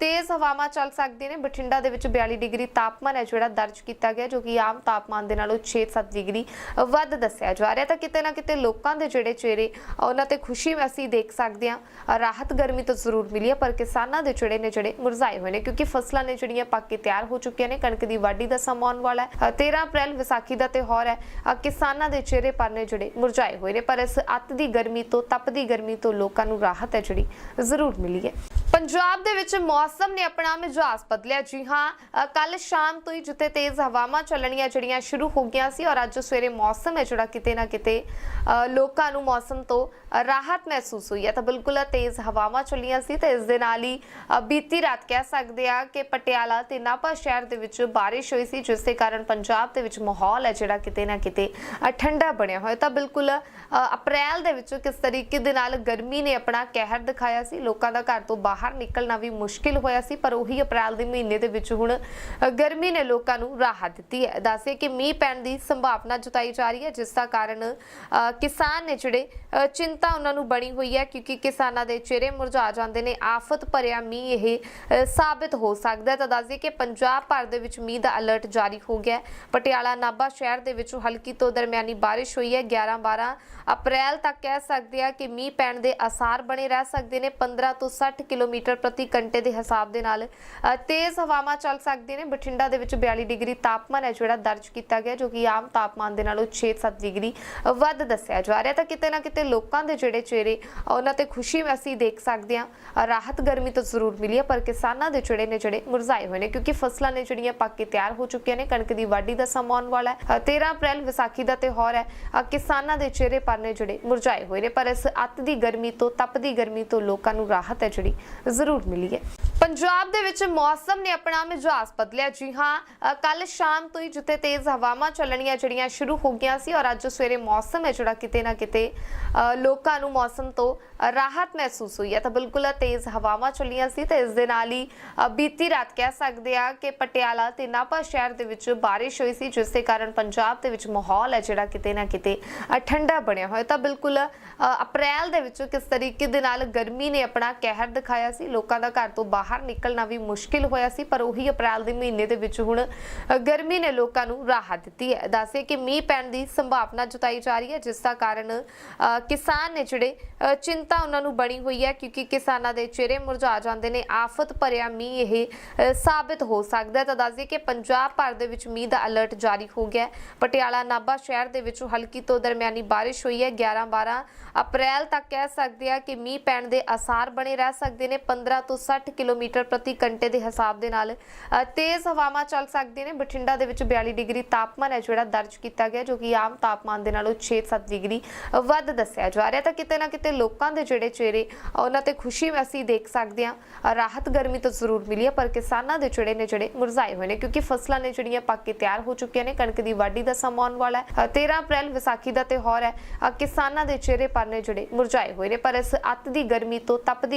ਤੇਜ਼ ਹਵਾਵਾਂ ਚੱਲ ਸਕਦੀਆਂ ਨੇ। ਬਠਿੰਡਾ ਦੇ ਵਿੱਚ 42 ਡਿਗਰੀ ਤਾਪਮਾਨ ਹੈ ਜਿਹੜਾ ਦਰਜ ਕੀਤਾ ਗਿਆ ਜੋ ਕਿ ਆਮ ਤਾਪਮਾਨ ਦੇ ਨਾਲੋਂ 6-7 ਡਿਗਰੀ ਵੱਧ ਦੱਸਿਆ ਜਾ ਰਿਹਾ ਤਾਂ ਕਿਤੇ ਨਾ ਕਿਤੇ ਲੋਕਾਂ ਦੇ ਜਿਹੜੇ ਚਿਹਰੇ ਉਹਨਾਂ ਤੇ ਖੁਸ਼ੀ ਅਸੀਂ ਦੇਖ ਸਕਦੇ ਹਾਂ। ਰਾਹਤ ਗਰਮੀ ਤੋਂ ਜ਼ਰੂਰ ਮਿਲੀ ਹੈ, ਪਰ ਕਿਸਾਨਾਂ ਦੇ ਚਿਹਰੇ ਨੇ ਜਿਹੜੇ ਮੁਰਝਾਏ ਹੋਏ ਨੇ, ਕਿਉਂਕਿ ਫਸਲਾਂ ਨੇ ਜਿਹੜੀਆਂ ਪੱਕ ਕੇ ਤਿਆਰ ਹੋ ਚੁੱਕੀਆਂ ਨੇ। ਕਣਕ ਦੀ ਵਾਢੀ ਦਾ ਸਮਾਂ ਆਉਣ ਵਾਲਾ ਹੈ। 13 ਅਪ੍ਰੈਲ ਵਿਸਾਖੀ ਦਾ ਤਿਉਹਾਰ ਹੈ। ਕਿਸਾਨਾਂ ਦੇ ਚਿਹਰੇ ਪਰ ਨੇ ਜਿਹੜੇ ਮੁਰਝਾਏ ਹੋਏ ਨੇ, ਪਰ ਇਸ ਅੱਤ ਦੀ ਗਰਮੀ ਤੋਂ ਤਪਦੀ ਗਰਮੀ ਤੋਂ ਲੋਕਾਂ ਨੂੰ ਰਾਹਤ ਹੈ ਜਿਹੜੀ ਜ਼ਰੂਰ ਮਿਲੀ ਹੈ। ਪੰਜਾਬ ਦੇ ਵਿੱਚ ਮੌਸਮ ਨੇ ਆਪਣਾ ਮਿਜਾਜ਼ ਬਦਲਿਆ। ਜੀ ਹਾਂ ਕੱਲ ਸ਼ਾਮ ਤੋਂ ਹੀ ਜਿੱਥੇ ਤੇਜ਼ ਹਵਾਵਾਂ ਚੱਲਣੀਆਂ ਜਿਹੜੀਆਂ ਸ਼ੁਰੂ ਹੋ ਗਈਆਂ ਸੀ ਔਰ ਅੱਜ ਸਵੇਰੇ ਮੌਸਮ ਹੈ ਜਿਹੜਾ ਕਿਤੇ ਨਾ ਕਿਤੇ ਲੋਕਾਂ ਨੂੰ ਮੌਸਮ ਤੋਂ ਰਾਹਤ ਮਹਿਸੂਸ ਹੋਈ ਹੈ। ਤਾਂ ਬਿਲਕੁਲ ਤੇਜ਼ ਹਵਾਵਾਂ ਚੱਲੀਆਂ ਸੀ ਤੇ ਇਸ ਦੇ ਨਾਲ ਹੀ ਬੀਤੀ ਰਾਤ ਕਹਿ ਸਕਦੇ ਆ ਕਿ ਪਟਿਆਲਾ ਤੇ ਨਾਭਾ ਸ਼ਹਿਰ ਦੇ ਵਿੱਚ ਬਾਰਿਸ਼ ਹੋਈ ਸੀ ਜਿਸ ਦੇ ਕਾਰਨ ਪੰਜਾਬ ਦੇ ਵਿੱਚ ਮਾਹੌਲ ਹੈ ਜਿਹੜਾ ਕਿਤੇ ਨਾ ਕਿਤੇ ਠੰਡਾ ਬਣਿਆ ਹੋਇਆ। ਤਾਂ ਬਿਲਕੁਲ ਅਪ੍ਰੈਲ ਦੇ ਵਿੱਚ ਕਿਸ ਤਰੀਕੇ ਦੇ ਨਾਲ ਗਰਮੀ ਨੇ ਆਪਣਾ ਕਹਿਰ ਦਿਖਾਇਆ ਸੀ ਲੋਕਾਂ ਦਾ ਘਰ ਤੋਂ ਬਾਹਰ ਨਿਕਲਣਾ ਵੀ ਮੁਸ਼ਕਿਲ ਹੋਇਆ ਸੀ ਪਰ ਉਹੀ ਅਪ੍ਰੈਲ ਦੇ ਮਹੀਨੇ ਦੇ ਵਿੱਚ ਹੁਣ ਗਰਮੀ ਨੇ ਲੋਕਾਂ ਨੂੰ ਰਾਹਤ ਦਿੱਤੀ ਹੈ। ਦੱਸੇ ਕਿ ਮੀਂਹ ਪੈਣ ਦੀ ਸੰਭਾਵਨਾ ਜਤਾਈ ਜਾ ਰਹੀ ਹੈ ਜਿਸ ਦਾ ਕਾਰਨ ਕਿਸਾਨ ਨੇ ਜਿਹੜੇ ਅ, ਚਿੰਤਾ ਉਹਨਾਂ ਨੂੰ ਬਣੀ ਹੋਈ ਹੈ ਕਿਉਂਕਿ ਕਿਸਾਨਾਂ ਦੇ ਚਿਹਰੇ ਮੁਰਝਾ ਜਾਂਦੇ ਨੇ ਆਫਤ ਭਰਿਆ ਮੀਂਹ ਇਹ ਅ, ਹੋ ਸਕਦਾ ਹੈ। ਤਾਂ ਦੱਸਦੇ ਕਿ ਪੰਜਾਬ ਭਰ ਦੇ ਵਿੱਚ ਮੀਂਹ ਦਾ ਅਲਰਟ ਜਾਰੀ ਹੋ ਗਿਆ ਹੈ। ਪਟਿਆਲਾ ਨਾਭਾ ਸ਼ਹਿਰ ਦੇ ਵਿੱਚ ਹਲਕੀ ਤੋਂ ਦਰਮਿਆਨੀ ਬਾਰਿਸ਼ ਹੋਈ ਹੈ। 11 12 ਅਪ੍ਰੈਲ ਤੱਕ ਕਹਿ ਸਕਦੇ ਆ ਕਿ ਮੀਂਹ ਪੈਣ ਦੇ ਆਸਾਰ ਬਣੇ ਰਹਿ ਸਕਦੇ ਨੇ। 15 ਤੋਂ 60 ਕਿਲੋਮੀਟਰ ਪ੍ਰਤੀ ਘੰਟੇ ਦੇ ਹਿਸਾਬ ਦੇ ਨਾਲ ਤੇਜ਼ ਹਵਾਵਾਂ ਚੱਲ ਸਕਦੀਆਂ ਨੇ। ਬਠਿੰਡਾ ਦੇ ਵਿੱਚ 42 ਡਿਗਰੀ ਤਾਪਮਾਨ ਹੈ ਜਿਹੜਾ ਦਰਜ ਕੀਤਾ ਗਿਆ ਜੋ ਕਿ ਆਮ ਤਾਪਮਾਨ ਦੇ ਨਾਲੋਂ 6-7 ਡਿਗਰੀ ਵੱਧ ਦੱਸਿਆ ਜਾ ਰਿਹਾ ਤਾਂ ਕਿਤੇ ਨਾ ਕਿਤੇ ਲੋਕਾਂ ਦੇ ਜਿਹੜੇ ਚਿਹਰੇ ਉਹਨਾਂ ਤੇ ਖੁਸ਼ੀ ਅਸੀਂ ਦੇਖ ਸਕਦੇ ਹਾਂ। ਰਾਹਤ ਗਰਮੀ ਤੋਂ ਜ਼ਰੂਰ ਮਿਲੀ ਹੈ ਪਰ ਕਿਸਾਨਾਂ ਦੇ ਚਿਹਰੇ ਨੇ ਜਿਹੜੇ ਮੁਰਝਾਏ ਹੋਏ ਨੇ ਕਿਉਂਕਿ ਫਸਲਾਂ ਨੇ ਜਿਹੜੀਆਂ ਪੱਕ ਕੇ ਤਿਆਰ ਹੋ ਚੁੱਕੀਆਂ ਨੇ ਕਣਕ ਦੀ ਵਾਢੀ ਦਾ ਸਮਾਂ ਆਉਣ ਵਾਲਾ ਹੈ। ਅ, 13 ਅਪ੍ਰੈਲ ਵਿਸਾਖੀ ਦਾ ਤਿਉਹਾਰ ਹੈ। ਕਿਸਾਨਾਂ ਦੇ ਚਿਹਰੇ ਪਰ ਨੇ ਜਿਹੜੇ ਮੁਰਝਾਏ ਹੋਏ ਨੇ ਪਰ ਇਸ ਅੱਤ ਦੀ ਗਰਮੀ ਤੋਂ ਤਪਦੀ ਗਰਮੀ ਤੋਂ ਲੋਕਾਂ ਨੂੰ ਰਾਹਤ ਹੈ ਜਿਹੜੀ ਜ਼ਰੂਰ ਮਿਲੀ ਹੈ। ਪੰਜਾਬ ਦੇ ਵਿੱਚ ਮੌਸਮ ਨੇ ਆਪਣਾ ਮਿਜਾਜ਼ ਬਦਲਿਆ। ਜੀ ਹਾਂ ਕੱਲ ਸ਼ਾਮ ਤੋਂ ਹੀ ਜਿੱਥੇ ਤੇਜ਼ ਹਵਾਵਾਂ ਚੱਲਣੀਆਂ ਜਿਹੜੀਆਂ ਸ਼ੁਰੂ ਹੋ ਗਈਆਂ ਸੀ ਔਰ ਅੱਜ ਸਵੇਰੇ ਮੌਸਮ ਹੈ ਜਿਹੜਾ ਕਿਤੇ ਨਾ ਕਿਤੇ ਲੋਕਾਂ ਨੂੰ ਮੌਸਮ ਤੋਂ ਰਾਹਤ ਮਹਿਸੂਸ ਹੋਈ ਹੈ ਤਾਂ ਬਿਲਕੁਲ ਤੇਜ਼ ਹਵਾਵਾਂ ਚੱਲੀਆਂ ਸੀ ਤੇ ਇਸ ਦੇ ਨਾਲ ਹੀ ਬੀਤੀ ਰਾਤ ਕਹਿ ਸਕਦੇ ਆ ਕਿ ਪਟਿਆਲਾ ਤੇ ਨਾਭਾ ਸ਼ਹਿਰ ਦੇ ਵਿੱਚ ਬਾਰਿਸ਼ ਹੋਈ ਸੀ ਜਿਸ ਦੇ ਕਾਰਨ ਪੰਜਾਬ ਦੇ ਵਿੱਚ ਮਾਹੌਲ ਹੈ ਜਿਹੜਾ ਕਿਤੇ ਨਾ ਕਿਤੇ ਠੰਡਾ ਬਣਿਆ ਹੋਇਆ। ਤਾਂ ਬਿਲਕੁਲ ਅਪ੍ਰੈਲ ਦੇ ਵਿੱਚ ਕਿਸ ਤਰੀਕੇ ਦੇ ਨਾਲ ਗਰਮੀ ਨੇ ਆਪਣਾ ਕਹਿਰ ਦਿਖਾਇਆ ਸੀ ਲੋਕਾਂ ਦਾ ਘਰ ਤੋਂ ਬਾਹਰ ਨਿਕਲਣਾ ਵੀ ਮੁਸ਼ਕਿਲ ਹੋਇਆ ਸੀ ਪਰ ਉਹੀ ਅਪ੍ਰੈਲ ਦੇ ਮਹੀਨੇ ਦੇ ਵਿੱਚ ਹੁਣ ਗਰਮੀ ਨੇ ਲੋਕਾਂ ਨੂੰ ਰਾਹਤ ਦਿੱਤੀ ਹੈ। ਦੱਸੇ ਕਿ ਮੀਂਹ ਪੈਣ ਦੀ ਸੰਭਾਵਨਾ ਜਤਾਈ ਜਾ ਰਹੀ ਹੈ ਜਿਸ ਦਾ ਕਾਰਨ ਕਿਸਾਨ ਨੇ ਜਿਹੜੇ ਅ, ਚਿੰਤਾ ਉਹਨਾਂ ਨੂੰ ਬਣੀ ਹੋਈ ਹੈ ਕਿਉਂਕਿ ਕਿਸਾਨਾਂ ਦੇ ਚਿਹਰੇ ਮੁਰਝਾ ਜਾਂਦੇ ਨੇ ਆਫਤ ਭਰਿਆ ਮੀਂਹ ਇਹ ਅ, ਹੋ ਸਕਦਾ ਹੈ। ਤਾਂ ਦੱਸਦੇ ਕਿ ਪੰਜਾਬ ਭਰ ਦੇ ਵਿੱਚ ਮੀਂਹ ਦਾ ਅਲਰਟ ਜਾਰੀ ਹੋ ਗਿਆ ਹੈ। ਪਟਿਆਲਾ ਨਾਭਾ ਸ਼ਹਿਰ ਦੇ ਵਿੱਚ ਹਲਕੀ ਤੋਂ ਦਰਮਿਆਨੀ ਬਾਰਿਸ਼ ਹੋਈ ਹੈ। 11 12 ਅਪ੍ਰੈਲ ਤੱਕ ਕਹਿ ਸਕਦੇ ਆ ਕਿ ਮੀਂਹ ਪੈਣ ਦੇ ਆਸਾਰ ਬਣੇ ਰਹਿ ਸਕਦੇ ਨੇ। 15 ਤੋਂ 60 ਕਿਲੋਮੀਟਰ ਪ੍ਰਤੀ ਘੰਟੇ ਦੇ ਹਿਸਾਬ ਦੇ ਨਾਲ ਤੇਜ਼ ਹਵਾਵਾਂ ਚੱਲ ਸਕਦੇ ਨੇ। ਬਠਿੰਡਾ ਦੇ ਵਿੱਚ 42 ਡਿਗਰੀ ਤਾਪਮਾਨ ਹੈ ਜਿਹੜਾ ਦਰਜ ਕੀਤਾ ਗਿਆ ਜੋ ਕਿ ਆਮ ਤਾਪਮਾਨ ਦੇ ਨਾਲੋਂ 6-7 ਡਿਗਰੀ ਵੱਧ ਦੱਸਿਆ ਜਾ ਰਿਹਾ ਤਾਂ ਕਿਤੇ ਨਾ ਕਿਤੇ ਲੋਕਾਂ ਦੇ ਜਿਹੜੇ ਚਿਹਰੇ ਉਹਨਾਂ ਤੇ ਖੁਸ਼ੀ ਅਸੀਂ ਦੇਖ ਸਕਦੇ ਹਾਂ। ਰਾਹਤ ਗਰਮੀ ਤੋਂ ਜ਼ਰੂਰ ਮਿਲੀ ਹੈ ਪਰ ਕਿਸਾਨਾਂ ਦੇ ਚਿਹਰੇ ਨੇ ਜਿਹੜੇ ਮੁਰਝਾਏ ਹੋਏ ਨੇ ਕਿਉਂਕਿ ਫਸਲਾਂ ਨੇ ਜਿਹੜੀਆਂ ਪੱਕ ਕੇ ਤਿਆਰ ਹੋ ਚੁੱਕੀਆਂ ਨੇ ਕਣਕ ਦੀ ਵਾਢੀ ਦਾ ਸਮਾਂ ਆਉਣ ਵਾਲਾ ਹੈ। ਅ, 13 ਅਪ੍ਰੈਲ ਵਿਸਾਖੀ ਦਾ ਤਿਉਹਾਰ ਹੈ ਕਿਸਾਨਾਂ ਦੇ ਚਿਹਰੇ ਪਰ ਨੇ ਜਿਹੜੇ ਮੁਰਝਾਏ ਹੋਏ ਨੇ ਪਰ ਇਸ ਅੱਤ ਦੀ ਗਰਮੀ ਤੋਂ ਤਪਦੀ